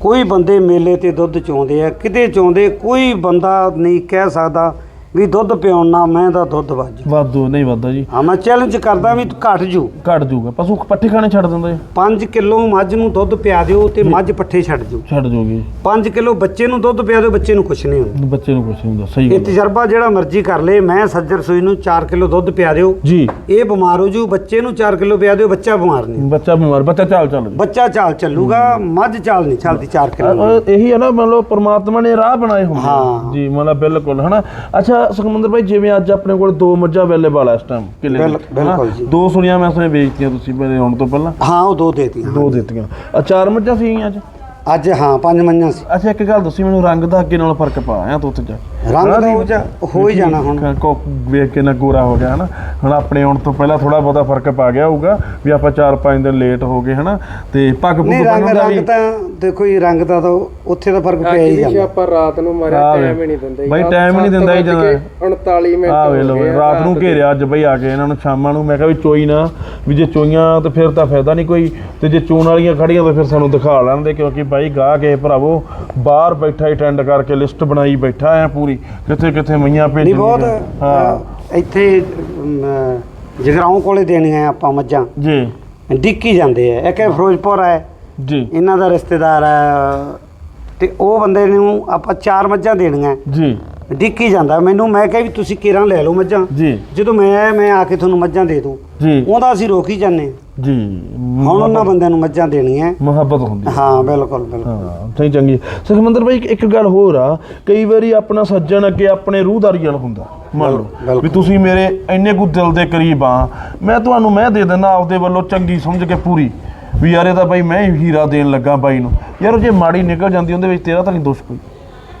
ਕੋਈ ਬੰਦੇ ਮੇਲੇ ਤੇ ਦੁੱਧ ਚੋਂਦੇ ਆ ਕਿਤੇ ਚੋਂਦੇ ਕੋਈ ਬੰਦਾ ਨਹੀਂ ਕਹਿ ਸਕਦਾ ਵੀ ਦੁੱਧ ਪਿਉਣ ਨਾਲ ਮੈਂ ਦਾ ਦੁੱਧ ਵੱਜ ਵਾਧੂ ਨਹੀਂ ਵਾਧਾ ਜੀ। ਹਾਂ ਮੈਂ ਚੈਲੰਜ ਕਰਦਾ ਵੀ ਘਟ ਜੂ। ਘਟ ਜਾਊਗਾ ਪਸ਼ੂ ਪੱਠੇ ਖਾਣੇ ਛੱਡ ਦਿੰਦੇ। 5 ਕਿਲੋ ਮੱਝ ਨੂੰ ਦੁੱਧ ਪਿਆ ਦਿਓ ਤੇ ਮੱਝ ਪੱਠੇ ਛੱਡ ਜੂ। ਛੱਡ ਜੂਗੀ। 5 ਕਿਲੋ ਬੱਚੇ ਨੂੰ ਦੁੱਧ ਪਿਆ ਦਿਓ ਬੱਚੇ ਨੂੰ ਕੁਛ ਨਹੀਂ ਹੁੰਦਾ। ਬੱਚੇ ਨੂੰ ਕੁਛ ਨਹੀਂ ਹੁੰਦਾ ਸਹੀ ਇਹ ਤਜਰਬਾ ਜਿਹੜਾ ਮਰਜ਼ੀ ਕਰ ਲੇ ਮੈਂ ਸੱਜਰ ਸੂਈ ਨੂੰ 4 ਕਿਲੋ ਦੁੱਧ ਪਿਆ ਦਿਓ। ਜੀ। ਇਹ ਬਿਮਾਰ ਹੋ ਜੂ ਬੱਚੇ ਨੂੰ 4 ਕਿਲੋ ਪਿਆ ਦਿਓ ਬੱਚਾ ਬਿਮਾਰ ਨਹੀਂ। ਬੱਚਾ ਬਿਮਾਰ ਬੱਚਾ ਚਾਲ ਚੱਲ ਬੱਚਾ ਚਾਲ ਚੱਲੂਗਾ ਮੱਝ ਚਾਲ ਨਹੀਂ ਚੱਲਦੀ 4 ਕਿਲੋ। ਇਹੀ ਹੈ ਨਾ ਮੰਨ ਲਓ ਪ੍ਰਮਾਤਮਾ ਨੇ ਰਾਹ ਬਣਾਏ ਹੁੰਦੇ। ਹਾਂ। ਜੀ ਮਤਲਬ ਬਿਲਕੁਲ ਹਨਾ? ਅੱਛਾ ਸੁਖਮੰਦਰ ਭਾਈ ਜਿਵੇਂ ਅੱਜ ਆਪਣੇ ਕੋਲ ਦੋ ਮੱਝਾਂ ਅਵੇਲੇਬਲ ਆ ਇਸ ਟਾਈਮ ਕਿਲੇ ਬਿਲ- ਬਿਲਕੁਲ ਜੀ। ਦੋ ਸੁਣੀਆਂ ਮੈਂ ਸੁਣੇ ਵੇਚਤੀਆਂ ਤੁਸੀਂ ਮੇਰੇ ਆਉਣ ਤੋਂ ਪਹਿਲਾਂ। ਹਾਂ ਉਹ ਦੋ ਦੇਤੀਆਂ। ਦੋ ਦਿੱਤੀਆਂ। ਆ ਚਾਰ ਮੱਝਾਂ ਸੀਗੀਆਂ ਅੱਜ? ਅੱਜ ਹਾਂ ਪੰਜ ਮੰਝਾਂ ਸੀ। ਅੱਛਾ ਇੱਕ ਗੱਲ ਦੱਸੀ ਮੈਨੂੰ ਰੰਗ ਦਾ ਅੱਗੇ ਨਾਲ ਫ਼ਰਕ ਪਾ ਆਇਆ ਤੂੰ ਉੱਥੇ ਜਾ। ਰੰਗ ਦਾ ਉਹ ਹੋ ਹੀ ਜਾਣਾ ਹੁਣ। ਕੋ ਵੇਖ ਕੇ ਨਾ ਗੋਰਾ ਹੋ ਗਿਆ ਹਨਾ। ਹੁਣ ਆਪਣੇ ਆਉਣ ਤੋਂ ਪਹਿਲਾਂ ਥੋੜਾ ਬਹੁਤਾ ਫ਼ਰਕ ਪਾ ਗਿਆ ਹੋਊਗਾ ਵੀ ਆਪਾਂ 4-5 ਦਿਨ ਲੇਟ ਹੋ ਗਏ ਹਨਾ। ਤੇ ਪੱਗ ਪੁੱਗ ਨਹੀਂ ਰੰਗ ਰੰਗ ਤਾਂ ਦੇਖੋ ਜੀ ਰੰਗ ਦਾ ਤਾਂ ਉੱਥੇ ਦਾ ਫ਼ਰਕ ਪਿਆ ਹੀ ਅੱਜ ਵੀ ਜਾਂਦਾ। ਆਪਾਂ ਰਾਤ ਨੂੰ ਮਾਰਿਆ ਆ ਵੇ। ਟਾਈਮ ਹੀ ਨਹੀਂ ਦਿੰਦੇ ਬਾਈ time ਹੀ ਨਹੀਂ ਦਿੰਦਾ ਜੀ ਜਦੋਂ। 39 ਮਿੰਟ ਆ ਹੋ ਵੇ ਲੋ ਗਏ ਆ ਰਾਤ ਨੂੰ। ਘੇਰਿਆ ਅੱਜ ਬਈ ਆ ਕੇ ਇਹਨਾਂ ਨੂੰ ਸ਼ਾਮਾਂ ਨੂੰ ਮੈਂ ਕਿਹਾ ਵੀ ਚੋਈ ਨਾ ਵੀ ਜੇ ਚੋਈਆਂ ਤੇ ਫਿਰ ਤਾਂ ਫਾਇਦਾ ਨਹੀਂ ਕੋਈ ਤੇ ਜੇ ਚੋਣ ਵਾਲੀਆਂ ਖੜੀਆਂ ਤਾਂ ਫਿਰ ਸਾਨੂੰ ਦਿਖਾ ਲੈਣ ਦੇ ਕਿਉਂਕਿ ਬਾਈ ਗਾਹ ਕੇ ਭਰਾਵੋ ਬਾਹਰ ਬੈਠਾ ਹੀ ਟੈਂਡ ਕਰਕੇ ਲਿਸਟ ਬਣਾਈ ਬੈਠਾ ਐ ਪੂਰੀ। ਕਿੱਥੇ ਕਿੱਥੇ ਮਈਆਂ ਨਹੀਂ ਭੇਜਣੀਆਂ ਬਹੁਤ ਹਾਂ। ਇੱਥੇ ਜਗਰਾਉਂ ਕੋਲੇ ਦੇਣੀਆਂ ਆਪਾਂ ਮੱਝਾਂ। ਜੀ। ਡਿੱਕੀ ਜਾਂਦੇ ਆ ਇੱਕ ਫਿਰੋਜ਼ਪੁਰ ਹੈ ਜੀ। ਇਹਨਾਂ ਦਾ ਰਿਸ਼ਤੇਦਾਰ ਹੈ ਤੇ ਉਹ ਬੰਦੇ ਨੂੰ ਆਪਾਂ ਚਾਰ ਮੱਝਾਂ ਦੇਣੀਆਂ ਜੀ। ਡਿੱਕੀ ਜਾਂਦਾ। ਮੈਨੂੰ ਮੈਂ ਕਿਹਾ ਵੀ ਤੁਸੀਂ ਕਿਰਾਂ ਲੈ ਲਓ ਮੱਝਾਂ। ਜੀ। ਜਦੋਂ ਮੈਂ ਆਇਆ ਮੈਂ ਆ ਕੇ ਤੁਹਾਨੂੰ ਮੱਝਾਂ ਦੇ ਦੂੰ ਜੀ। ਉਹਦਾ ਅਸੀਂ ਰੋਕ ਹੀ ਜਾਂਦੇ। ਜੀ। ਹੁਣ ਉਹਨਾਂ ਬੰਦਿਆਂ ਨੂੰ ਮੱਝਾਂ ਦੇਣੀਆਂ। ਮੁਹੱਬਤ ਹੁੰਦੀ ਹਾਂ। ਬਿਲਕੁਲ ਬਿਲਕੁਲ। ਹਾਂ ਸਹੀ ਚੰਗੀ। ਸੁਖਮੰਦਰ ਭਾਈ ਇੱਕ- ਇੱਕ ਗੱਲ ਹੋਰ ਆ। ਕਈ ਵਾਰੀ ਆਪਣਾ ਸੱਜਣ ਅੱਗੇ ਆਪਣੇ ਰੂਹਦਾਰੀ ਵਾਲਾ ਹੁੰਦਾ। ਮੰਨ ਲਓ ਬਿਲਕੁਲ। ਵੀ ਤੁਸੀਂ ਮੇਰੇ ਇੰਨੇ ਕੁ ਦਿਲ ਦੇ ਕਰੀਬ ਆ। ਮੈਂ ਤੁਹਾਨੂੰ ਮੈਂ ਦੇ ਦਿੰਦਾ ਆਪਦੇ ਵੱਲੋਂ ਚੰਗੀ ਸਮਝ ਕੇ ਪੂਰੀ। ਵੀ ਯਾਰ ਇਹ ਤਾਂ ਬਾਈ ਮੈਂ ਹੀ ਹੀਰਾ ਦੇਣ ਲੱਗਾ ਬਾਈ ਨੂੰ। ਯਾਰ ਜੇ ਮਾੜੀ ਨਿਕਲ ਜਾਂਦੀ ਉਹਦੇ ਵਿੱਚ ਤੇਰਾ ਤਾਂ ਨਹੀਂ ਦੋਸ਼ ਕੋਈ।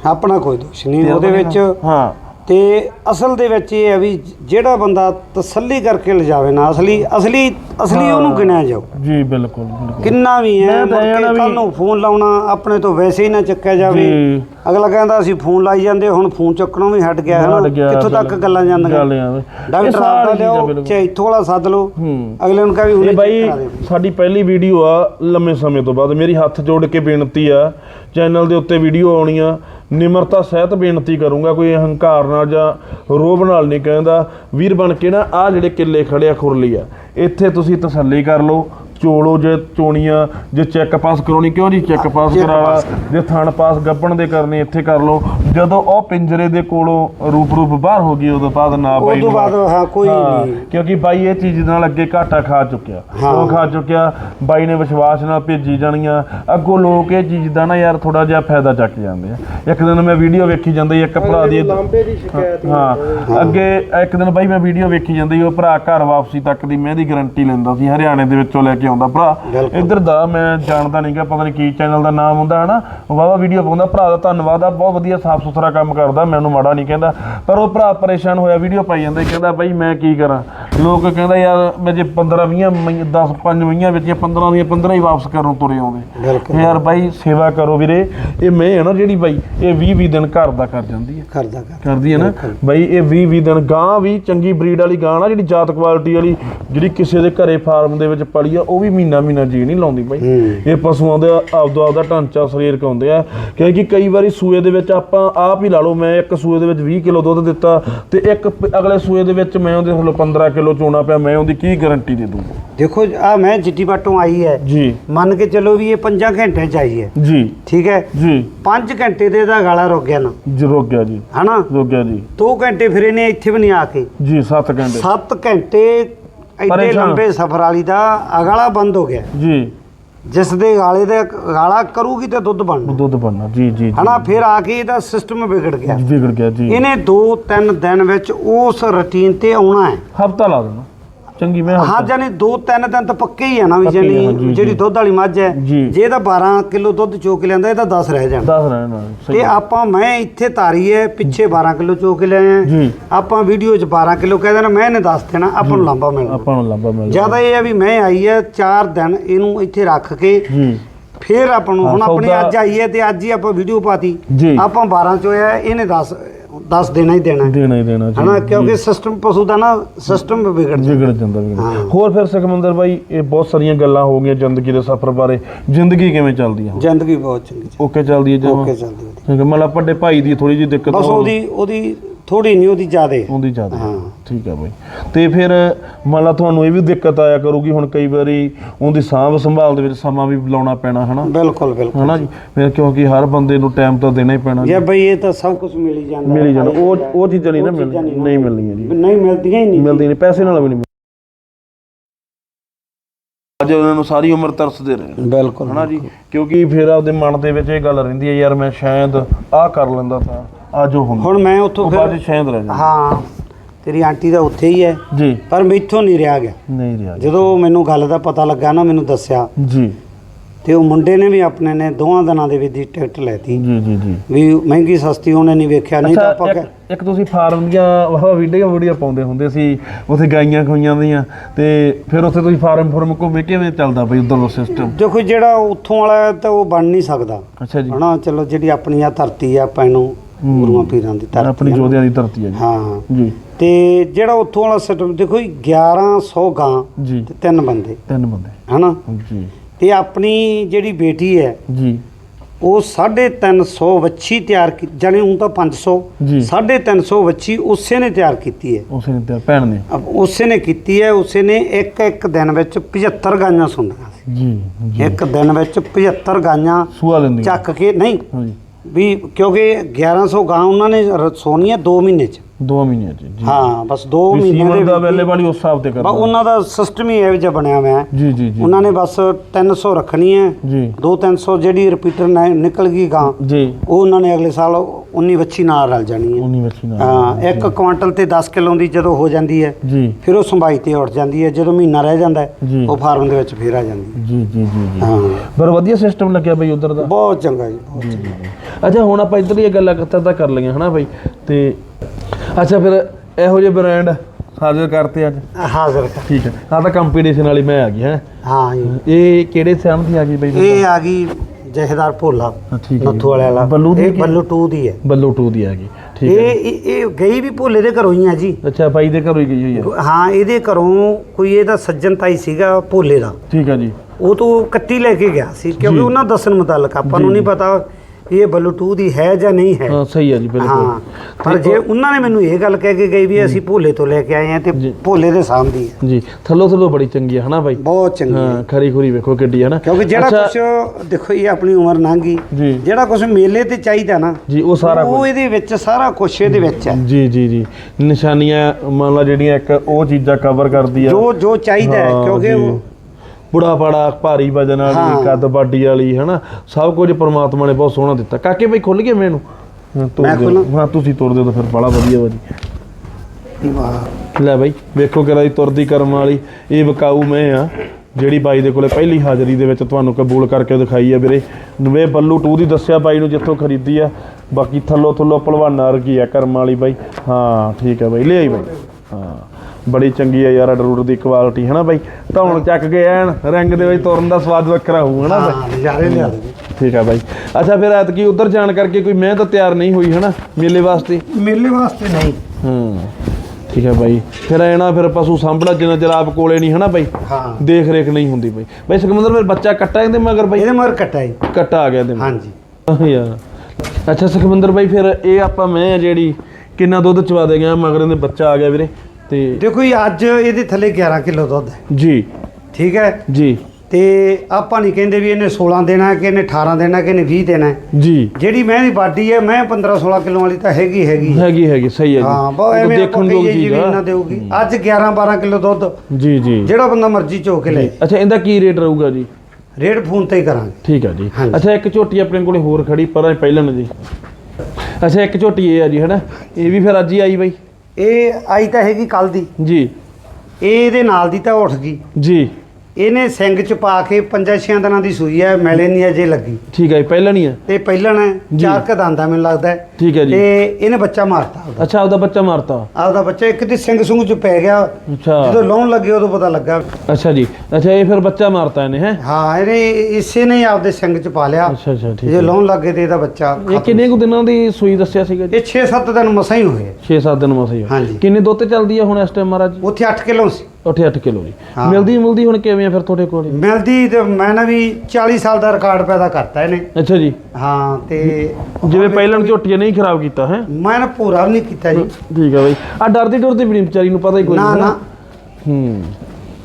ਆਪਣਾ ਕੋਈ ਦੋਸ਼ ਨਹੀਂ। ਉਹਦੇ ਵਿੱਚ। ਹਾਂ। ਤੇ ਅਸਲ ਦੇ ਵਿੱਚ ਇਹ ਹੈ ਵੀ ਜਿਹੜਾ ਬੰਦਾ ਤਸੱਲੀ ਕਰਕੇ ਲਿਜਾਵੇ ਨਾ ਅਸਲੀ ਅਸਲੀ ਅਸਲੀ ਉਹਨੂੰ ਗਿਣਿਆ ਜਾਓ ਜੀ ਬਿਲਕੁਲ ਬਿਲਕੁਲ। ਕਿੰਨਾ ਵੀ ਹੈ ਮੈਂ ਤਾਂ ਇਹ ਨਾ ਵੀ- ਕੱਲ ਨੂੰ ਫੋਨ ਲਾਉਣਾ ਆਪਣੇ ਤੋਂ ਵੈਸੇ ਹੀ ਨਾ ਚੱਕਿਆ ਜਾਵੇ। ਅਗਲਾ ਕਹਿੰਦਾ ਅਸੀਂ ਫੋਨ ਲਾਈ ਜਾਂਦੇ ਹੁਣ ਫੋਨ ਚੱਕਣੋਂ ਵੀ ਹਟ ਗਿਆ ਹਟ ਕਿੱਥੋਂ ਤੱਕ ਬਿਲਕੁਲ। ਗੱਲਾਂ ਜਾਂਦੀਆਂ? ਗੱਲ ਐਵੇਂ। ਇਹ ਡਾਕਟਰ ਸਾਰੀ ਆਪਦਾ ਚੀਜ਼ਾਂ ਲਿਓ ਬਿਲਕੁਲ। ਚਾਹੇ ਇੱਥੋਂ ਵਾਲਾ ਸੱਦ ਲਓ ਹੂੰ। ਅਗਲੇ ਨੂੰ ਕਹਾਂ ਵੀ ਬਾਈ ਸਾਡੀ ਪਹਿਲੀ ਵੀਡੀਓ ਆ ਲੰਮੇ ਸਮੇਂ ਤੋਂ ਬਾਅਦ। ਮੇਰੀ ਹੱਥ ਜੋੜ ਕੇ ਬੇਨਤੀ ਆ ਚੈਨਲ ਦੇ ਉੱਤੇ ਵੀਡੀਓ ਆਉਣੀ ਆ ਨਿਮਰਤਾ ਸਹਿਤ ਬੇਨਤੀ ਕਰੂੰਗਾ ਕੋਈ ਅਹੰਕਾਰ ਨਾਲ ਜਾਂ ਰੋਬ ਨਾਲ ਨਹੀਂ ਕਹਿੰਦਾ। ਵੀਰ ਬਣ ਕੇ ਨਾ ਆ ਜਿਹੜੇ ਕਿੱਲੇ ਖੜੇ ਆ ਖੁਰਲੀ ਆ ਇੱਥੇ ਤੁਸੀਂ ਤਸੱਲੀ ਕਰ ਲਓ। ਚੋਲੋ ਜੇ ਚੋਣੀਆਂ ਜੇ ਚੈੱਕ ਪਾਸ ਕਰਾਉਣੀ ਕਿਉਂ ਜੀ ਚੈੱਕ ਪਾਸ check ਕਰਾ ਲਾ ਜੇ ਥਣ ਪਾਸ ਗੱਪਣ ਦੇ ਕਰਨੇ ਇੱਥੇ ਕਰ ਲਓ। ਜਦੋਂ ਉਹ ਪਿੰਜਰੇ ਦੇ ਕੋਲੋਂ ਰੂਪ ਰੂਪ ਬਾਹਰ ਹੋ ਗਈ ਉਦੋਂ ਬਾਅਦ ਨਾ ਬਾਈ ਉਦੋਂ ਨੂੰ- ਬਾਅਦ ਹਾਂ ਕੋਈ ਹਾਂ, ਨਹੀਂ। ਕਿਉਂਕਿ ਬਾਈ ਇਹ ਚੀਜ਼ ਨਾਲ ਅੱਗੇ ਘਾਟਾ ਖਾ ਚੁੱਕਿਆ। ਹਾਂ। ਉਹ ਖਾ ਚੁੱਕਿਆ ਬਾਈ ਨੇ ਵਿਸ਼ਵਾਸ ਨਾਲ ਭੇਜੀ ਜਾਣੀਆਂ। ਅੱਗੋਂ ਲੋਕ ਇਹ ਚੀਜ਼ ਦਾ ਨਾ ਯਾਰ ਥੋੜਾ ਜਿਹਾ ਫਾਇਦਾ ਚੱਕ ਜਾਂਦੇ ਆ। ਇੱਕ ਦਿਨ ਮੈਂ ਵੀਡੀਓ ਵੇਖੀ ਜਾਂਦੀ ਇੱਕ ਭਰਾ ਦੀ ਲਾਂਬੇ ਦੀ ਸ਼ਿਕਾਇਤ ਹੀ ਹਾਂ। ਅੱਗੇ ਇੱਕ ਦਿਨ ਬਾਈ ਮੈਂ ਵੀਡੀਓ ਵੇਖੀ ਜਾਂਦੀ ਉਹ ਭਰਾ ਘਰ ਵਾਪਸੀ ਤੱਕ ਦੀ ਮੈਂ ਦੀ ਗਾਰੰਟੀ ਲੈਂਦਾ ਸੀ ਹਰਿਆਣੇ ਦੇ ਵਿੱਚੋਂ ਲੈ ਕੇ ਆਉਂਦਾ ਭਰਾ। ਇੱਧਰ ਦਾ ਮੈਂ ਜਾਣਦਾ ਨਹੀਂਗਾ ਪਤਾ ਨਹੀਂ ਕੀ ਚੈਨਲ ਦਾ ਨਾਮ ਹੁੰਦਾ ਹਨਾ? ਵਾਵਾ ਵੀਡੀਓ ਪਾਉਂਦਾ ਭਰਾ ਦਾ ਧੰਨਵਾਦ ਆ ਬਹੁਤ ਵਧੀਆ ਸਾਫ਼ ਸੁਥਰਾ ਕੰਮ ਕਰਦਾ ਮੈਨੂੰ ਮਾੜਾ ਨਹੀਂ ਕਹਿੰਦਾ। ਪਰ ਉਹ ਭਰਾ ਪਰੇਸ਼ਾਨ ਹੋਇਆ ਵੀਡੀਓ ਪਾਈ ਜਾਂਦਾ ਕਹਿੰਦਾ ਬਾਈ ਮੈਂ ਕੀ ਕਰਾਂ? ਲੋਕ ਕਹਿੰਦਾ ਯਾਰ ਮੈਂ ਜੇ 15 20 ਮਈ 10 5 ਮਈਆਂ ਵਿੱਚ 15 ਦੀਆਂ 15 ਹੀ ਵਾਪਸ ਕਰਨ ਤੁਰੇ ਆਉਂਦੇ। ਯਾਰ ਬਾਈ ਸੇਵਾ ਕਰੋ ਵੀਰੇ। ਇਹ ਮੈਂ ਹੈ ਨਾ ਜਿਹੜੀ ਬਾਈ ਇਹ 20 20 ਦਿਨ ਘਰ ਦਾ ਕਰ ਜਾਂਦੀ ਹੈ ਕਰਦਾ ਕਰ। ਕਰਦੀ ਹੈ ਨਾ। ਬਾਈ ਇਹ 20 20 ਦਿਨ ਗਾਂ ਵੀ ਚੰਗੀ ਬਰੀਡ ਵਾਲੀ ਗਾਂ ਨਾ ਜਿਹੜੀ ਜਾਤ ਕੁਆਲਿਟੀ ਵਾਲੀ ਜਿਹੜੀ ਕਿਸੇ ਦੇ ਘਰੇ ਫਾਰਮ ਦੇ ਵਿੱਚ ਪਲੀ ਆ ਉਹ ਵੀ ਮਹੀਨਾ ਮਹੀਨਾ ਜੀ ਨਹੀਂ ਲਾਉਂਦੀ ਬਾਈ। ਇਹ ਪਸ਼ੂਆਂ ਦਾ ਆਪਦਾ ਆਪਦਾ ਢਾਂਚਾ ਸਰੀਰ ਕਾਉਂਦੇ ਆ। ਕਿਉਂਕਿ ਕਈ ਵਾਰੀ ਸੂਏ ਦੇ ਵਿੱਚ ਆਪਾਂ ਆਪ ਹੀ ਲਾ ਲਓ ਮੈਂ ਇੱਕ ਸੂਏ ਦੇ ਵਿੱਚ 20 ਕਿਲੋ ਦੁੱਧ ਦਿੱਤਾ ਤੇ ਇੱਕ ਅਗਲੇ ਸੂਏ ਦੇ ਵਿੱਚ ਮੈਂ ਉਹਦੇ ਕੋਲੋਂ 15 ਕਿਲੋ ਚੋਣਾ ਪਿਆ ਮੈਂ ਉਹਦੀ ਕੀ ਗਾਰੰਟੀ ਦੇ ਦੂੰਗਾ ਦੇਖੋ ਆ ਮੈਂ ਜਿੱਟੀ ਬਾਟੋਂ ਆਈ ਹੈ। ਜੀ। ਮੰਨ ਕੇ ਚੱਲੋ ਵੀ ਇਹ 5 ਘੰਟੇ ਚ ਆਈ ਹੈ। ਜੀ। ਠੀਕ ਹੈ? ਜੀ। 5 ਘੰਟੇ ਦੇ ਦਾ ਗਾਲਾ ਰੁਕ ਗਿਆ ਨਾ। ਜੀ ਰੁਕ ਗਿਆ ਜੀ। ਹਨਾ? ਰੁਕ ਗਿਆ ਜੀ। 2 ਘੰਟੇ ਫਿਰ ਇਹਨੇ ਇੱਥੇ ਵੀ ਨਹੀਂ ਆ ਕੇ। ਜੀ 7 ਘੰਟੇ। 7 ਘੰਟੇ ਐਡੇ ਪਰੇਸ਼ਾਨ। ਲੰਬੇ ਸਫ਼ਰ ਵਾਲੀ ਦਾ ਅਗਲਾ ਬੰਦ ਹੋ ਗਿਆ। ਜੀ। ਜਿਸ ਦੇ ਗਾਲੇ ਦੇ ਗਾਲਾ ਕਰੂਗੀ ਤੇ ਦੁੱਧ ਬਣਨਾ। ਦੁੱਧ ਬਣਨਾ ਜੀ ਜੀ ਜੀ। ਹਨਾ ਫਿਰ ਆ ਕੇ ਇਹਦਾ ਸਿਸਟਮ ਵਿਗੜ ਗਿਆ। ਵਿਗੜ ਗਿਆ ਜੀ। ਇਹਨੇ 2-3 ਦਿਨ ਵਿੱਚ ਉਸ ਰੁਟੀਨ ਤੇ ਆਉਣਾ ਹੈ। ਹਫਤਾ ਲਾ ਦੇਣਾ। ਚੰਗੀ ਮੈਂ ਹਾਂ ਜਾਨੀ 2-3 ਦਿਨ ਤਾਂ ਪੱਕੇ ਹੀ ਆ ਨਾ ਵੀ ਪੱਕੇ ਹੀ ਆ, ਜਾਨੀ ਜੀ, ਜਿਹੜੀ ਜੀ। ਦੁੱਧ ਵਾਲੀ ਮੱਝ ਹੈ ਜੀ। ਜੇ ਇਹਦਾ 12 ਕਿਲੋ ਦੁੱਧ ਚੋਕ ਲੈਂਦਾ ਇਹਦਾ 10 ਰਹਿ ਜਾਣਾ। ਦੱਸ ਰਹੇ ਨਾ ਸਹੀ ਤੇ ਆਪਾਂ ਮੈਂ ਇੱਥੇ ਧਾਰੀ ਹੈ ਪਿੱਛੇ 12 ਕਿਲੋ ਚੋਕ ਲਿਆਏ ਆ। ਜੀ। ਆਪਾਂ ਵੀਡੀਓ 'ਚ 12 ਕਿਲੋ ਕਹਿ ਦੇਣਾ ਮੈਂ ਇਹਨੇ ਦੱਸ ਦੇਣਾ ਆਪਾਂ ਨੂੰ ਲਾਂਬਾ ਮਿਲਣਾ ਆਪਾਂ ਨੂੰ ਲੰਬਾ ਮਿਲ ਜ਼ਿਆਦਾ ਇਹ ਹੈ ਵੀ ਮੈਂ ਆਈ ਹੈ 4 ਦਿਨ ਇਹਨੂੰ ਇੱਥੇ ਰੱਖ ਕੇ ਜੀ। ਫਿਰ ਆਪਾਂ ਨੂੰ ਹਾਂ, ਹੁਣ ਆਪਣੀ ਸੌਦਾ- ਅੱਜ ਆਈ ਹੈ ਤੇ ਅੱਜ ਹੀ ਆਪਾਂ ਵੀਡੀਓ ਪਾਤੀ। ਜੀ। ਆਪਾਂ 12 ਚ ਹੋਇਆ ਇਹਨੇ 10 10 ਦੇਣਾ ਹੀ ਦੇਣਾ ਹੈ। ਦੇਣਾ ਹੀ ਦੇਣਾ ਜੀ। ਹਨਾ ਕਿਉਂਕਿ ਸਿਸਟਮ ਪਸ਼ੂ ਦਾ ਨਾ ਸਿਸਟਮ ਵਿਗੜ ਜਾਂਦਾ। ਵਿਗੜ ਜਾਂਦਾ ਵਿਗੜ ਹਾਂ। ਹੋਰ ਫਿਰ ਸੁਖਮੰਦਰ ਬਾਈ ਇਹ ਬਹੁਤ ਸਾਰੀਆਂ ਗੱਲਾਂ ਹੋ ਗਈਆਂ ਜ਼ਿੰਦਗੀ ਦੇ ਸਫ਼ਰ ਬਾਰੇ। ਜ਼ਿੰਦਗੀ ਕਿਵੇਂ ਚੱਲਦੀ ਆ? ਜ਼ਿੰਦਗੀ ਬਹੁਤ ਚੰਗੀ ਓਕੇ ਚੱਲਦੀ ਹੈ ਓਕੇ ਜਮਾ ਚੱਲਦੀ ਉਹਦੀ ਹੈ ਮਤਲਬ ਵੱਡੇ ਭਾਈ ਦੀ ਥੋੜੀ ਜਿਹੀ ਦਿੱਕਤ ਬਸ ਉਹਦੀ ਉਹਦੀ ਥੋੜੀ ਨਹੀਂ ਉਹਦੀ ਜ਼ਿਆਦੇ। ਉਹਦੀ ਜ਼ਿਆਦਾ। ਹਾਂ। ਠੀਕ ਹੈ ਬਾਈ। ਤੇ ਫਿਰ ਮੰਨ ਲਾ ਤੁਹਾਨੂੰ ਇਹ ਵੀ ਦਿੱਕਤ ਆਇਆ ਕਰੂਗੀ ਹੁਣ ਕਈ ਵਾਰੀ ਉਹਦੀ ਸਾਂਭ ਸੰਭਾਲ ਦੇ ਵਿੱਚ ਸਮਾਂ ਵੀ ਲਾਉਣਾ ਪੈਣਾ ਹਨਾ? ਬਿਲਕੁਲ ਬਿਲਕੁਲ। ਹਨਾ ਜੀ? ਫਿਰ ਕਿਉਂਕਿ ਹਰ ਬੰਦੇ ਨੂੰ ਟਾਈਮ ਤਾਂ ਦੇਣਾ ਹੀ ਪੈਣਾ ਜੀ। ਜੇ ਬਈ ਇਹ ਤਾਂ ਸਭ ਕੁਝ ਮਿਲ ਹੀ ਜਾਂਦਾ। ਮਿਲ ਹੀ ਜਾਣਾ। ਉਹ ਉਹ ਚੀਜ਼ਾਂ ਨਹੀਂ ਨਾ ਮਿਲਣੀਆਂ ਨਹੀਂ। ਮਿਲਣੀਆਂ ਜੀ। ਨਹੀਂ ਮਿਲਦੀਆਂ ਹੀ ਨਹੀਂ। ਮਿਲਦੀਆਂ ਨਹੀਂ। ਪੈਸੇ ਨਾਲ ਵੀ ਨਹੀਂ ਅੱਜ ਉਹਨਾਂ ਨੂੰ ਸਾਰੀ ਉਮਰ ਤਰਸਦੇ ਰਹੇ। ਬਿਲਕੁਲ ਹਨਾ ਜੀ? ਕਿਉਂਕਿ ਫਿਰ ਆਪਦੇ ਮਨ ਦੇ ਵਿੱਚ ਇਹ ਗੱਲ ਰਹਿੰਦੀ ਹੈ ਯਾਰ ਮੈਂ ਸ਼ਾਇਦ ਆਹ ਕਰ ਲੈਂਦਾ ਤਾਂ। ਆ ਜੋ ਹੁੰਦਾ ਹੁਣ ਮੈਂ ਉੱਥੋਂ ਫਿਰ ਚ ਸ਼ਾਇਦ ਰਹਿ ਜਾਂਦਾ ਹਾਂ ਤੇਰੀ ਆਂਟੀ ਦਾ ਉੱਥੇ ਹੀ ਹੈ। ਜੀ। ਪਰ ਮੈਥੋਂ ਨਹੀਂ ਰਿਹਾ ਗਿਆ। ਨਹੀਂ ਰਿਹਾ। ਜਦੋਂ ਮੈਨੂੰ ਗੱਲ ਦਾ ਪਤਾ ਲੱਗਾ ਨਾ ਮੈਨੂੰ ਦੱਸਿਆ। ਜੀ। ਤੇ ਉਹ ਮੁੰਡੇ ਨੇ ਵੀ ਆਪਣੇ ਨੇ ਦੋਵਾਂ ਦਿਨਾਂ ਦੇ ਵਿੱਚ ਦੀ ਟਿਕਟ ਲੈਤੀ ਜੀ ਜੀ ਜੀ। ਵੀ ਮਹਿੰਗੀ ਸਸਤੀ ਉਹਨੇ ਨਹੀਂ ਵੇਖਿਆ ਨਹੀਂ ਤਾਂ ਆਪਾਂ ਇੱਕ, ਤੁਸੀਂ ਫਾਰਮ ਦੀਆਂ ਵਾਹ ਵੀਡੀਓ ਵੀਡੀਓ ਪਾਉਂਦੇ ਹੁੰਦੇ ਸੀ ਉੱਥੇ ਗਾਈਆਂ ਖੋਈਆਂ ਦੀਆਂ ਤੇ ਫਿਰ ਉੱਥੇ ਤੁਸੀਂ ਫਾਰਮ ਫਾਰਮ ਘੁੰਮੇ ਕਿਵੇਂ ਚੱਲਦਾ ਬਈ ਉਧਰ ਦਾ ਸਿਸਟਮ ਦੇਖੋ ਜਿਹੜਾ ਉੱਥੋਂ ਵਾਲਾ ਤਾਂ ਉਹ ਬਣ ਨਹੀਂ ਸਕਦਾ। ਅੱਛਾ ਜੀ। ਹਨਾ ਚਲੋ ਜਿਹੜੀ ਆਪਣੀ ਆ ਧਰਤੀ ਆ ਆਪਾਂ ਇਹਨੂੰ ਹੂੰ। ਗੁਰੂਆਂ ਪੀਰਾਂ ਦੀ ਧਰਤੀ ਆਪਣੀ ਨਾ। ਜੋਧਿਆਂ ਦੀ ਧਰਤੀ ਹੈ ਜੀ। ਹਾਂ। ਜੀ। ਤੇ ਜਿਹੜਾ ਉੱਥੋਂ ਵਾਲਾ ਸਿਸਟਮ ਦੇਖੋ ਜੀ 1100 ਗਾਂ ਜੀ। ਤੇ ਤਿੰਨ ਬੰਦੇ। ਤਿੰਨ ਬੰਦੇ। ਹਨਾ? ਜੀ। ਤੇ ਆਪਣੀ ਜਿਹੜੀ ਬੇਟੀ ਹੈ ਜੀ। ਉਹ 350 ਵੱਛੀ ਤਿਆਰ ਕੀ ਜਾਣੀ ਹੁਣ ਤਾਂ 500 ਜੀ। 350 ਵੱਛੀ ਉਸੇ ਨੇ ਤਿਆਰ ਕੀਤੀ ਹੈ। ਉਸੇ ਨੇ ਤੇ ਭੈਣ ਨੇ। ਅਬ ਉਸੇ ਨੇ ਕੀਤੀ ਹੈ ਉਸੇ ਨੇ ਇੱਕ ਇੱਕ ਦਿਨ ਵਿੱਚ 75 ਗਾਈਆਂ ਸੁਣਦੀਆਂ ਸੀ। ਜੀ ਜੀ। ਇੱਕ ਦਿਨ ਵਿੱਚ 75 ਗਾਈਆਂ ਸੂਆ ਲੈਂਦੀ ਚੱਕ ਕੇ ਨਹੀਂ। ਹਾਂਜੀ। ਵੀ ਕਿਉਂਕਿ 1100 ਗਾਂ ਉਹਨਾਂ ਨੇ ਰ- ਸੋਣੀ ਹੈ 2 ਮਹੀਨੇ ਚ। ਦੋ ਮਹੀਨਿਆਂ ਚ ਜੀ। ਹਾਂ ਬਸ 2 ਵੀ ਮਹੀਨੇ ਦਾ ਵਿੱਚ ਅਵੇਲੇਬਲ ਹੀ ਉਸ ਹਿਸਾਬ ਤੇ ਬਸ ਕਰਨਾ ਉਹਨਾਂ ਦਾ ਸਿਸਟਮ ਹੀ ਇਹੋ ਜਿਹਾ ਬਣਿਆ ਹੋਇਆ ਹੈ। ਜੀ ਜੀ ਜੀ। ਉਹਨਾਂ ਨੇ ਬਸ 300 ਰੱਖਣੀ ਹੈ। ਜੀ। 2 300 ਜਿਹੜੀ ਰਿਪੀਟਰ ਨਿਕਲ ਗਈ ਗਾਂ ਜੀ। ਉਹ ਉਹਨਾਂ ਨੇ ਅਗਲੇ ਸਾਲ 19 ਵੱਛੀ ਨਾਲ ਰਲ ਜਾਣੀ ਹੈ। ਉਨੀ ਬੱਚੀ ਨਾਲ ਹਾਂ ਇੱਕ ਕੁਆਂਟਲ ਤੇ 10 ਕਿਲੋ ਦੀ ਜਦੋਂ ਹੋ ਜਾਂਦੀ ਹੈ ਜੀ। ਫਿਰ ਉਹ ਸੰਭਾਈ ਤੇ ਉੱਠ ਜਾਂਦੀ ਹੈ। ਜਦੋਂ ਮਹੀਨਾ ਰਹਿ ਜਾਂਦਾ ਹੈ ਜੀ। ਉਹ ਫਾਰਮ ਦੇ ਵਿੱਚ ਫੇਰ ਆ ਜਾਂਦੀ ਹੈ। ਜੀ ਜੀ ਜੀ ਜੀ। ਹਾਂ। ਪਰ ਵਧੀਆ ਸਿਸਟਮ ਲੱਗਿਆ ਬਈ ਉਧਰ ਦਾ। ਬਹੁਤ ਚੰਗਾ ਜੀ। ਅੱਛਾ ਹੁਣ ਆਪਾਂ ਇੱਧਰ ਦੀਆਂ ਗੱਲਾਂ ਕਰਤਾ ਤਾਂ ਕਰ ਲਈਆਂ ਹਨਾ ਬਈ? ਤੇ ਅੱਛਾ ਫਿਰ ਇਹੋ ਜਿਹੇ ਬ੍ਰਾਂਡ ਹਾਜ਼ਰ ਕਰਤੇ ਅੱਜ? ਹਾਜ਼ਰ ਕਰ ਠੀਕ ਹੈ। ਆ ਤਾਂ ਕੰਪੀਟੀਸ਼ਨ ਵਾਲੀ ਮੈਂ ਆ ਗਈ ਹੈ? ਹਾਂ ਜੀ। ਇਹ ਕਿਹੜੇ ਸਹਿਮ ਦੀ ਆ ਗਈ ਬਈ? ਇਹ ਆ ਗਈ ਜਹੇਦਾਰ ਭੋਲਾ ਠੀਕ ਹੈ। ਨੱਥੂ ਵਾਲੇ ਵਾਲਾ। ਬੱਲੂ ਦੀ ਇਹ? ਬੱਲੂ 2 ਦੀ ਹੈ। ਬੱਲੂ 2 ਦੀ ਆ ਗਈ ਠੀਕ ਹੈ ਇਹ ਇਹ ਗਈ ਵੀ ਭੋਲੇ ਦੇ ਘਰੋਂ ਹੀ ਆ ਜੀ। ਅੱਛਾ ਬਾਈ ਦੇ ਘਰੋਂ ਹੀ ਗਈ ਹੋਈ ਹੈ ਹਾਂ ਇਹਦੇ ਘਰੋਂ ਕੋਈ ਇਹਦਾ ਸੱਜਣ ਤਾਈ ਸੀਗਾ ਭੋਲੇ ਦਾ। ਠੀਕ ਹੈ ਜੀ। ਉਹ ਤੋਂ ਕੱਟੀ ਲੈ ਕੇ ਗਿਆ ਸੀ ਕਿਉਂਕਿ। ਉਹਨਾਂ ਦੱਸਣ ਮੁਤਾਲਕ ਆਪਾਂ ਨੂੰ। ਨਹੀਂ ਪਤਾ ਇਹ ਬੱਲੂ 2 ਦੀ ਹੈ ਜਾਂ ਨਹੀਂ ਹੈ? ਹਾਂ ਸਹੀ ਹੈ ਜੀ ਬਿਲਕੁਲ। ਹਾਂ ਪਰ ਜੇ ਉਹਨਾਂ ਨੇ ਮੈਨੂੰ ਇਹ ਗੱਲ ਕਹਿ ਕੇ ਗਈ ਵੀ ਅਸੀਂ ਭੋਲੇ ਤੋਂ ਲੈ ਕੇ ਆਏ ਆ ਤੇ। ਭੋਲੇ ਦੇ ਸਾਹਮਣੇ ਹੈ ਜੀ ਥੱਲੋ ਥੱਲੋ ਬੜੀ ਚੰਗੀ ਹੈ ਹਨਾ ਬਾਈ? ਬਹੁਤ ਚੰਗੀ ਹੈ। ਹਾਂ। ਖਰੀ ਖੁਰੀ ਵੇਖੋ ਕਿੱਡੀ ਹੈ ਨਾ। ਕਿਉਂਕਿ ਜਿਹੜਾ ਅੱਛਾ, ਕੁਝ ਦੇਖੋ ਇਹ ਆਪਣੀ ਉਮਰ ਲੰਘੀ ਜੀ। ਜਿਹੜਾ ਕੁਝ ਮੇਲੇ ਤੇ ਚਾਹੀਦਾ ਨਾ ਜੀ ਉਹ ਸਾਰਾ ਉਹ ਇਹਦੇ ਵਿੱਚ ਸਾਰਾ ਕੁਝ ਇਹਦੇ ਵਿੱਚ ਹੈ। ਜੀ ਜੀ ਜੀ। ਨਿਸ਼ਾਨੀਆਂ ਮੰਨ ਲਾ ਜਿਹੜੀਆਂ ਇੱਕ ਉਹ ਚੀਜ਼ਾਂ ਕਵਰ ਕਰਦੀ ਆ। ਜੋ ਜੋ ਚਾਹੀਦਾ ਹੈ ਹਾਂ, ਕਿਉਂਕਿ ਜੀ। ਬੁੜਾ ਪਾੜਾ ਭਾਰੀ ਵਜਨ ਵਾਲੀ। ਕੱਦ ਬਾਡੀ ਵਾਲੀ ਹਨਾ? ਸਭ ਕੁਝ ਪ੍ਰਮਾਤਮਾ ਨੇ ਬਹੁਤ ਸੋਹਣਾ ਦਿੱਤਾ। ਕਾਕੇ ਬਈ ਖੁੱਲ ਗਏ ਮੈਨੂੰ? ਮੈਂ। ਖੋਲਾਂ? ਹਾਂ ਤੁਸੀਂ ਤੋਰ ਦਿਓ ਤਾਂ ਫਿਰ ਬੜਾ ਵਧੀਆ ਵਾ ਜੀ। ਵਾਹ। ਲੈ ਬਾਈ ਵੇਖੋ ਕਿਹੜਾ ਦੀ ਤੁਰਦੀ ਕਰਮ ਵਾਲੀ ਇਹ ਵਿਕਾਊ ਮੈਂ ਆ ਜਿਹੜੀ ਬਾਈ ਦੇ ਕੋਲੇ ਪਹਿਲੀ ਹਾਜ਼ਰੀ ਦੇ ਵਿੱਚ ਤੁਹਾਨੂੰ ਕਬੂਲ ਕਰਕੇ ਦਿਖਾਈ ਆ ਵੀਰੇ। ਨਵੇਂ ਬੱਲੂ 2 ਦੀ ਦੱਸਿਆ ਬਾਈ ਨੂੰ ਜਿੱਥੋਂ ਖਰੀਦੀ ਆ। ਬਾਕੀ ਥੱਲੋ ਥੱਲੋ ਭਲਵਾਨਾਂ ਵਰਗੀ ਆ ਕਰਮ ਵਾਲੀ ਬਾਈ। ਹਾਂ ਠੀਕ ਆ ਬਾਈ ਲੈ ਆਈ ਬਾਈ। ਹਾਂ। ਬੜੀ ਚੰਗੀ ਆ ਯਾਰ ਅਡਰੂਡ ਦੀ ਕੁਆਲਿਟੀ ਹਨਾ ਬਾਈ? ਧੌਣ ਚੱਕ ਕੇ ਐਨ ਰੰਗ ਦੇ ਵਿੱਚ ਤੁਰਨ ਦਾ ਸਵਾਦ ਵੱਖਰਾ ਹੋਊ ਹਨਾ ਬਾਈ? ਹਾਂ ਨਜ਼ਾਰੇ ਲਿਆ ਦੇ ਠੀਕ ਆ ਬਾਈ। ਅੱਛਾ ਫਿਰ ਐਤਕੀ ਉਧਰ ਜਾਣ ਕਰਕੇ ਕੋਈ ਮਿਹਨਤ ਤਿਆਰ ਨਹੀਂ ਹੋਈ ਹਨਾ ਮੇਲੇ ਵਾਸਤੇ? ਮੇਲੇ ਵਾਸਤੇ ਨਹੀਂ। ਹੂੰ। ਠੀਕ ਹੈ ਬਾਈ। ਫਿਰ ਐਣਾ ਫਿਰ ਪਸ਼ੂ ਸਾਂਭਣਾ ਜਿੰਨਾ ਚਿਰ ਆਪ ਕੋਲੇ ਨਹੀਂ ਹਨਾ ਬਾਈ? ਹਾਂ। ਦੇਖ ਰੇਖ ਨਹੀਂ ਹੁੰਦੀ ਬਾਈ। ਬਾਈ ਸੁਖਮੰਦਰ ਫਿਰ ਬੱਚਾ ਕੱਟਾ ਇਹਦੇ ਮਗਰ ਬਾਈ? ਇਹਦੇ ਮਗਰ ਕੱਟਾ ਹੀ ਕੱਟਾ ਆ ਗਿਆ ਇਹਦੇ ਹਾਂਜੀ। ਯਾਰ। ਅੱਛਾ ਸੁਖਮੰਦਰ ਬਾਈ ਫਿਰ ਇਹ ਆਪਾਂ ਮੈਂ ਜਿਹੜੀ ਕਿੰਨਾ ਦੁੱਧ ਚਵਾ ਦੇ ਗਿਆ ਮਗਰ ਇਹਦੇ ਬੱਚਾ ਆ ਗਿਆ ਵੀਰੇ। ਤੇ ਦੇਖੋ ਜੀ ਅੱਜ ਇਹਦੇ ਥੱਲੇ 11 ਕਿਲੋ ਦੁੱਧ ਹੈ। ਜੀ। ਠੀਕ ਹੈ? ਜੀ। ਤੇ ਆਪਾਂ ਨਹੀਂ ਕਹਿੰਦੇ ਵੀ ਇਹਨੇ 16 ਦੇਣਾ ਕਿ ਇਹਨੇ 18 ਦੇਣਾ ਕਿ ਇਹਨੇ 20 ਦੇਣਾ ਹੈ। ਜੀ। ਜਿਹੜੀ ਮੈਂ ਦੀ ਬਾਡੀ ਹੈ ਮੈਂ 15 16 ਕਿਲੋ ਵਾਲੀ ਤਾਂ ਹੈਗੀ ਹੈਗੀ ਹੈ। ਹੈਗੀ ਹੈਗੀ ਸਹੀ ਹੈ ਜੀ। ਹਾਂ ਬਹੁਤ ਐਵੇਂ ਦੇਖਣ ਯੋਗ ਚੀਜ਼ ਆ ਇਹਨਾਂ ਦੇਊਗੀ। ਅੱਜ 11 12 ਕਿਲੋ ਦੁੱਧ ਜੀ ਜੀ। ਜਿਹੜਾ ਬੰਦਾ ਮਰਜ਼ੀ ਚੋ ਕੇ ਲੈ। ਅੱਛਾ ਇਹਦਾ ਕੀ ਰੇਟ ਰਹੂਗਾ ਜੀ? ਰੇਟ ਫੋਨ ਤੇ ਹੀ ਕਰਾਂਗੇ। ਠੀਕ ਆ ਜੀ। ਅੱਛਾ ਇੱਕ ਝੋਟੀ ਆਪਣੇ ਕੋਲੇ ਹੋਰ ਖੜੀ ਪਰਾਂ ਪਹਿਲਾਂ ਜੀ। ਅੱਛਾ ਇੱਕ ਝੋਟੀ ਇਹ ਆ ਜੀ ਹਨਾ? ਇਹ ਵੀ ਫਿਰ ਅੱਜ ਹੀ ਆਈ ਬਾਈ। ਇਹ ਆਈ ਤਾਂ ਹੈਗੀ ਕੱਲ ਦੀ। ਜੀ। ਇਹ ਇਹਦੇ ਨਾਲ ਦੀ ਤਾਂ ਉੱਠ ਗਈ। ਜੀ। ਇਹਨੇ ਸਿੰਘ ਚ ਪਾ ਕੇ ਪੰਜਾਂ ਛਿਆਂ ਦਿਨਾਂ ਦੀ ਸੂਈ ਹੈ ਮੈਲੇ ਨਹੀਂ ਅਜੇ ਲੱਗੀ। ਠੀਕ ਹੈ ਜੀ ਪਹਿਲਾਂ ਨਹੀਂ ਆ ਤੇ ਪਹਿਲਣ ਹੈ ਜੀ। ਚਾਰ ਕ ਦੰਦਾ ਮੈਨੂੰ ਲੱਗਦਾ ਹੈ। ਠੀਕ ਹੈ ਜੀ। ਤੇ ਇਹਨੇ ਬੱਚਾ ਮਾਰਤਾ ਆਪਦਾ। ਅੱਛਾ ਉਹਦਾ ਬੱਚਾ ਮਾਰਤਾ। ਆਪਦਾ ਬੱਚਾ ਇੱਕ ਦੀ ਸਿੰਘ ਸੁੰਗ ਚ ਪੈ ਗਿਆ। ਅੱਛਾ। ਜਦੋਂ ਲਾਉਣ ਲੱਗੇ ਉਦੋਂ ਪਤਾ ਲੱਗਾ। ਅੱਛਾ ਜੀ। ਅੱਛਾ ਇਹ ਫਿਰ ਬੱਚਾ ਮਾਰਤਾ ਇਹਨੇ ਹੈ? ਹਾਂ ਇਹਨੇ ਇਸੇ ਨੇ ਹੀ ਆਪਦੇ ਸਿੰਘ ਚ ਪਾ ਲਿਆ। ਅੱਛਾ ਅੱਛਾ ਠੀਕ ਜੇ ਹੈ। ਲਾਉਣ ਲੱਗੇ ਤੇ ਇਹਦਾ ਬੱਚਾ ਇਹ ਖਤਮ। ਕਿੰਨੇ ਕੁ ਦਿਨਾਂ ਦੀ ਸੂਈ ਦੱਸਿਆ ਸੀਗਾ ਜੀ? ਇਹ 6-7 ਦਿਨ ਮਸਾਂ ਹੀ ਹੋਏ 6-7 ਦਿਨ ਮਸੇ ਹਾਂਜੀ। ਕਿੰਨੇ ਦੁੱਧ ਤੇ ਚੱਲਦੀ ਆ ਹੁਣ ਇਸ ਟਾਈਮ ਮਹਾਰਾਜ? ਉੱਥੇ 8 ਕਿਲੋ ਸੀ। ਉੱਥੇ 8 ਕਿਲੋ ਜੀ ਹਾਂ। ਮਿਲਦੀ ਮਿਲਦੀ ਹੁਣ ਕਿਵੇਂ ਆ ਫਿਰ ਤੁਹਾਡੇ ਕੋਲ? ਮਿਲਦੀ ਤੇ ਮੈਂ ਨਾ ਵੀ 40 ਸਾਲ ਦਾ ਰਿਕਾਰਡ ਪੈਦਾ ਕਰਤਾ ਇਹਨੇ। ਅੱਛਾ ਜੀ। ਹਾਂ ਤੇ ਜਿਵੇਂ ਪਹਿਲਾਂ ਝੋਟੀਆਂ ਨਹੀਂ ਖਰਾਬ ਕੀਤਾ ਹੈ? ਮੈਂ ਨਾ ਪੂਰਾ ਵੀ ਨਹੀਂ ਕੀਤਾ ਜੀ। ਠੀਕ ਹੈ ਬਾਈ। ਆ ਡਰਦੀ ਡਰਦੀ ਵੀ ਨਹੀਂ ਵਿਚਾਰੀ ਨੂੰ ਪਤਾ ਹੀ ਕੋਈ ਨਾ ਨਹੀਂ ਨਾ। ਹੂੰ?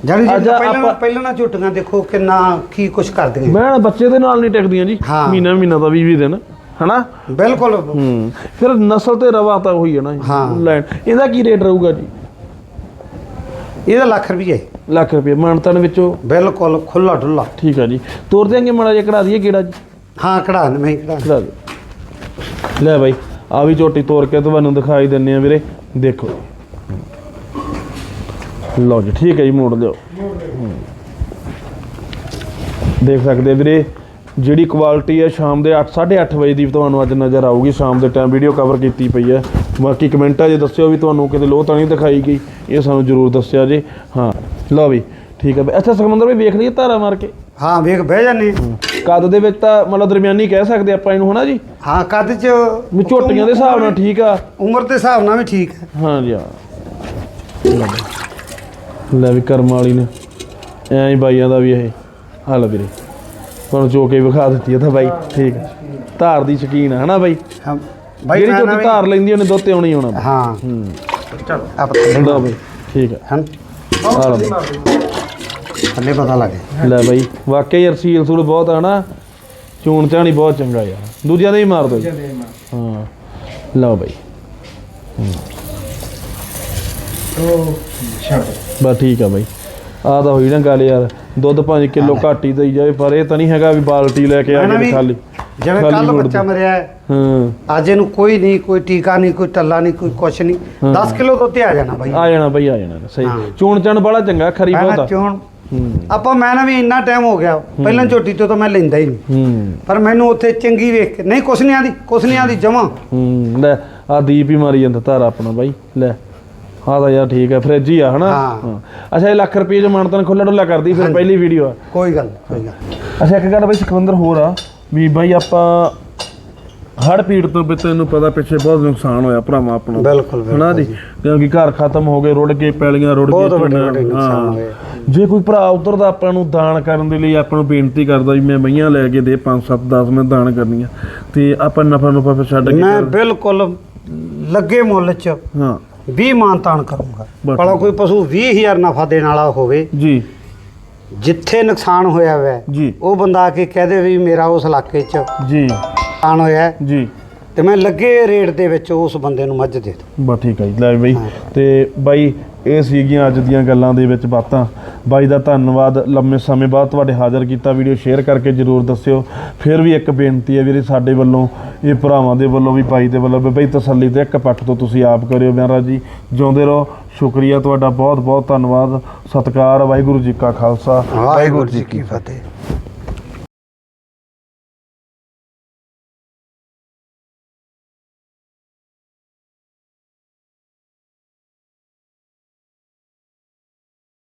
ਜਾਨੀ ਜੀ ਪਹਿਲਾਂ ਆਪਾਂ- ਪਹਿਲਾਂ ਨਾ ਝੁੱਟੀਆਂ ਦੇਖੋ ਕਿੰਨਾ ਕੀ ਕੁਛ ਕਰਦੀਆਂ। ਮੈਂ ਨਾ ਬੱਚੇ ਦੇ ਨਾਲ ਨਹੀਂ ਟਿਕਦੀਆਂ ਜੀ। ਹਾਂ। ਮਹੀਨਾ ਮਹੀਨਾ ਦਾ 20 20 ਦਿਨ ਹਨਾ? ਬਿਲਕੁਲ। ਹੂੰ। ਫਿਰ ਨਸਲ ਤੇ ਰਵਾ ਤਾਂ ਹੋਈ ਹੈ ਨਾ ਜੀ। ਹਾਂ। ਲੈਣ ਇਹਦਾ ਕੀ ਰੇਟ ਰਹੂਗਾ ਜੀ? ਇਹਦਾ ਲੱਖ ਰੁਪਏ ਲੱਖ ਰੁਪਏ ਮਾਨਤਨ ਵਿੱਚੋਂ? ਬਿਲਕੁਲ ਖੁੱਲਾ ਡੁੱਲਾ ਠੀਕ ਆ ਜੀ। ਤੋਰ ਦਿਆਂਗੇ ਮਾੜਾ ਜਿਹਾ ਕਢਾ ਦਈਏ ਕਿਹੜਾ? ਜੀ ਹਾਂ ਕਢਾ ਦੇ ਮੈਂ ਕਢਾ ਕਢਾ ਦੇ। ਲੈ ਬਾਈ ਆ ਵੀ ਝੋਟੀ ਤੋਰ ਕੇ ਤੁਹਾਨੂੰ ਦਿਖਾਈ ਦਿੰਨੇ ਆ ਵੀਰੇ। ਦੇਖੋ। ਲਓ ਜੀ ਠੀਕ ਹੈ ਜੀ ਮੋੜ ਲਿਓ। ਦੇਖ ਸਕਦੇ ਆ ਵੀਰੇ ਜਿਹੜੀ ਕੁਆਲਿਟੀ ਹੈ ਸ਼ਾਮ ਦੇ 8 8:30 ਵਜੇ ਦੀ ਤੁਹਾਨੂੰ ਅੱਜ ਨਜ਼ਰ ਆਊਗੀ। ਸ਼ਾਮ ਦੇ ਟਾਈਮ ਵੀਡੀਓ ਕਵਰ ਕੀਤੀ ਪਈ ਹੈ ਬਾਕੀ ਕਮੈਂਟਾਂ 'ਚ ਦੱਸਿਓ ਵੀ ਤੁਹਾਨੂੰ ਕਿਤੇ ਲੋਹ ਤਾਂ ਨਹੀਂ ਦਿਖਾਈ ਗਈ ਇਹ ਸਾਨੂੰ ਜ਼ਰੂਰ ਦੱਸਿਆ ਜੀ। ਹਾਂ ਲਓ ਵੀ ਠੀਕ ਹੈ ਬਈ। ਅੱਛਾ ਸਮੁੰਦਰ ਵੀ ਵੇਖ ਲਈਏ ਧਾਰਾ ਮਾਰ ਕੇ। ਹਾਂ ਵੇਖ ਬਹਿ ਹਾਂ। ਕੱਦ ਦੇ ਵਿੱਚ ਤਾਂ ਮਤਲਬ ਦਰਮਿਆਨੀ ਕਹਿ ਸਕਦੇ ਆਪਾਂ ਇਹਨੂੰ ਹਨਾ ਜੀ? ਹਾਂ ਕੱਦ ਚ ਵੀ ਝੋਟੀਆਂ ਦੇ ਹਿਸਾਬ ਨਾਲ ਠੀਕ ਆ। ਉਮਰ ਦੇ ਹਿਸਾਬ ਨਾਲ ਵੀ ਠੀਕ ਹੈ ਹਾਂ ਜੀ ਹਾਂ। ਲੈ ਵੀ ਕਰਮ ਵਾਲੀ ਨੇ। ਐਂ ਹੀ ਬਾਈਆਂ ਦਾ ਵੀ ਇਹ। ਹਾਲ ਵੀਰੇ। ਤੁਹਾਨੂੰ ਜੋ ਕੇ ਵਿਖਾ ਦਿੱਤੀ ਆ ਤਾਂ ਬਾਈ। ਠੀਕ। ਧਾਰ ਦੀ ਸ਼ਕੀਨ ਆ ਹਨਾ ਬਾਈ? ਹਾਂ। ਜਿਹੜੀ ਮੈਂ ਨਾ ਝੋਟੀ ਵੀ- ਧਾਰ ਲੈਂਦੀ ਉਹਨੇ ਦੁੱਧ ਤੇ ਆਉਣਾ ਹੀ ਆਉਣਾ। ਹਾਂ। ਹੂੰ। ਚਲੋ ਆਪ ਥੱਲੇ ਲਓ। ਬਈ ਠੀਕ ਆ। ਹਨ। ਆ ਲਓ। ਬਈ। ਥੱਲੇ ਪਤਾ ਲੱਗੇ ਲੈ ਬਾਈ ਵਾਕਈ ਯਾਰ ਸੀਲ ਸੂਲ ਬਹੁਤ ਆ ਨਾ। ਚੂਣ ਚਾਣੀ ਬਹੁਤ ਚੰਗਾ ਯਾਰ। ਦੂਜਿਆਂ ਦੇ ਹੀ ਮਾਰ ਦੋ ਹਾਂ। ਲਓ ਬਾਈ। ਬਸ ਠੀਕ ਆ ਬਾਈ। ਆ ਤਾਂ ਹੋਈ ਨਾ ਗੱਲ ਯਾਰ। ਦੁੱਧ 5 ਕਿਲੋ ਘੱਟ ਹੀ ਦਈ ਜਾਵੇ ਪਰ ਇਹ ਤਾਂ ਨਹੀਂ ਹੈਗਾ ਵੀ ਬਾਲਟੀ ਲੈ ਕੇ ਆ ਨਾ ਕੇ ਵੀ ਖਾਲੀ। ਜਿਵੇਂ ਕੱਲ ਬੱਚਾ। ਮਰਿਆ ਹੈ, ਹਾਂ ਅੱਜ ਇਹਨੂੰ ਕੋਈ ਨਹੀਂ ਕੋਈ ਟੀਕਾ ਨਹੀਂ ਕੋਈ ਟੱਲਾ ਨਹੀਂ ਕੋਈ ਕੁਛ ਨਹੀਂ। 10 ਕਿਲੋ ਤੇ ਆ ਜਾਣਾ ਬਾਈ। ਆ ਜਾਣਾ ਬਾਈ ਆ ਜਾਣਾ ਸਹੀ। ਹਾਂ। ਚੂਣ ਚਣ ਬੜਾ ਚੰਗਾ ਖਰੀ ਮੈਂ ਬਹੁਤ। ਨਾ ਆ ਚੋਣ। ਹੂੰ। ਆਪਾਂ ਮੈਂ ਨਾ ਵੀ ਇੰਨਾ ਟਾਈਮ ਹੋ ਗਿਆ। ਪਹਿਲਾਂ ਝੋਟੀ ਤੋਂ ਤਾਂ ਮੈਂ ਲੈਂਦਾ ਹੀ ਨਹੀਂ। ਹੂੰ। ਪਰ ਮੈਨੂੰ ਉੱਥੇ ਚੰਗੀ ਵੇਖ ਕੇ ਨਹੀਂ ਕੁਛ ਨਹੀਂ ਆਂਦੀ ਕੁਛ ਨਹੀਂ ਆਂਦੀ ਜਮਾ। ਹੂੰ। ਲੈ ਆ ਦੀਪ ਹੀ ਮਾਰੀ ਜਾਂਦਾ ਧਾਰ ਆਪਣਾ ਬਾਈ। ਲੈ ਹਾਂ ਤਾਂ ਯਾਰ ਠੀਕ ਹੈ ਫ੍ਰਿਜ ਹੀ ਆ ਹਨਾ? ਹਾਂ। ਅੱਛਾ ਇਹ ਲੱਖ ਰੁਪਏ ਚ ਮਾਨਤਨ ਖੁੱਲਾ ਡੁੱਲਾ ਕਰਦੀ ਫਿਰ ਪਹਿਲੀ ਵੀਡੀਓ ਆ। ਕੋਈ ਗੱਲ ਨਹੀਂ, ਕੋਈ ਗੱਲ। ਅੱਛਾ ਇੱਕ ਗੱਲ ਬਈ ਸਿਕੰਦਰ ਹੋਰ ਆ। ਵੀ ਬਾਈ ਆਪਾਂ ਹੜ ਪੀੜ ਤੋਂ ਵੀ ਤੈਨੂੰ ਪਤਾ ਪਿੱਛੇ ਬਹੁਤ ਨੁਕਸਾਨ ਹੋਇਆ ਭਰਾਵਾ ਆਪਣਾ। ਬਿਲਕੁਲ ਹਨਾ ਜੀ? ਕਿਉਂਕਿ ਘਰ ਖਤਮ ਹੋ ਗਏ ਰੁੜ ਗਏ ਪੈਲੀਆਂ ਰੁੜ ਬਹੁਤ ਵੱਡੇ ਨੁਕਸਾਨ। ਹੋਏ। ਜੇ ਕੋਈ ਭਰਾ ਉਧਰ ਦਾ ਆਪਾਂ ਨੂੰ ਦਾਨ ਕਰਨ ਦੇ ਲਈ ਆਪਾਂ ਨੂੰ ਬੇਨਤੀ ਕਰਦਾ ਵੀ ਮੈਂ ਮਈਆਂ ਲੈ ਕੇ ਦੇ 5 7 10 ਮੈਂ ਦਾਨ ਕਰਨੀਆਂ। ਤੇ ਆਪਾਂ ਨਫਾ ਨੁਫਾ ਫਿਰ ਛੱਡ ਕੇ ਮੈਂ ਬਿਲਕੁਲ ਲੱਗੇ ਮੁੱਲ 'ਚ ਹਾਂ। 20 ਮਾਨਤਾਨ ਕਰੂੰਗਾ। ਭਲਾ ਕੋਈ ਪਸ਼ੂ 20000 ਨਫਾ ਦੇਣ ਵਾਲਾ ਹੋਵੇ। ਜੀ। ਜਿੱਥੇ ਨੁਕਸਾਨ ਹੋਇਆ ਹੋਇਆ ਹੈ, ਜੀ। ਉਹ ਬੰਦਾ ਆ ਕੇ ਕਹਦੇ ਵੀ ਮੇਰਾ ਉਸ ਇਲਾਕੇ 'ਚ ਜੀ। ਨੁਕਸਾਨ ਹੋਇਆ ਹੈ, ਜੀ। ਤੇ ਮੈਂ ਲੱਗੇ ਰੇਟ ਦੇ ਵਿੱਚ ਉਸ ਬੰਦੇ ਨੂੰ ਮੱਝ ਦੇ ਦੂੰ ਬਸ ਠੀਕ ਹੈ ਜੀ ਲੈ ਬਈ। ਤੇ ਬਾਈ ਇਹ ਸੀਗੀਆਂ ਅੱਜ ਦੀਆਂ ਗੱਲਾਂ ਦੇ ਵਿੱਚ ਬਾਤਾਂ। ਬਾਈ ਦਾ ਧੰਨਵਾਦ ਲੰਮੇ ਸਮੇਂ ਬਾਅਦ ਤੁਹਾਡੇ ਹਾਜ਼ਰ ਕੀਤਾ। ਵੀਡੀਓ ਸ਼ੇਅਰ ਕਰਕੇ ਜਰੂਰ ਦੱਸਿਓ। ਫਿਰ ਵੀ ਇੱਕ ਬੇਨਤੀ ਹੈ ਵੀਰੇ ਸਾਡੇ ਵੱਲੋਂ ਇਹ ਭਰਾਵਾਂ ਦੇ ਵੱਲੋਂ ਵੀ ਬਾਈ ਦੇ ਵੱਲੋਂ ਵੀ ਬਈ ਤਸੱਲੀ ਤੇ ਇੱਕ ਪੱਟ ਤੋਂ ਤੁਸੀਂ ਆਪ ਕਰਿਓ ਮਹਾਰਾਜ ਜੀ। ਜਿਉਂਦੇ ਰਹੋ। ਸ਼ੁਕਰੀਆ ਤੁਹਾਡਾ ਬਹੁਤ ਬਹੁਤ ਧੰਨਵਾਦ। ਸਤਿਕਾਰ ਵਾਹਿਗੁਰੂ ਜੀ ਕਾ ਖਾਲਸਾ। ਵਾਹਿਗੁਰੂ ਜੀ ਕੀ ਫਤਿਹ।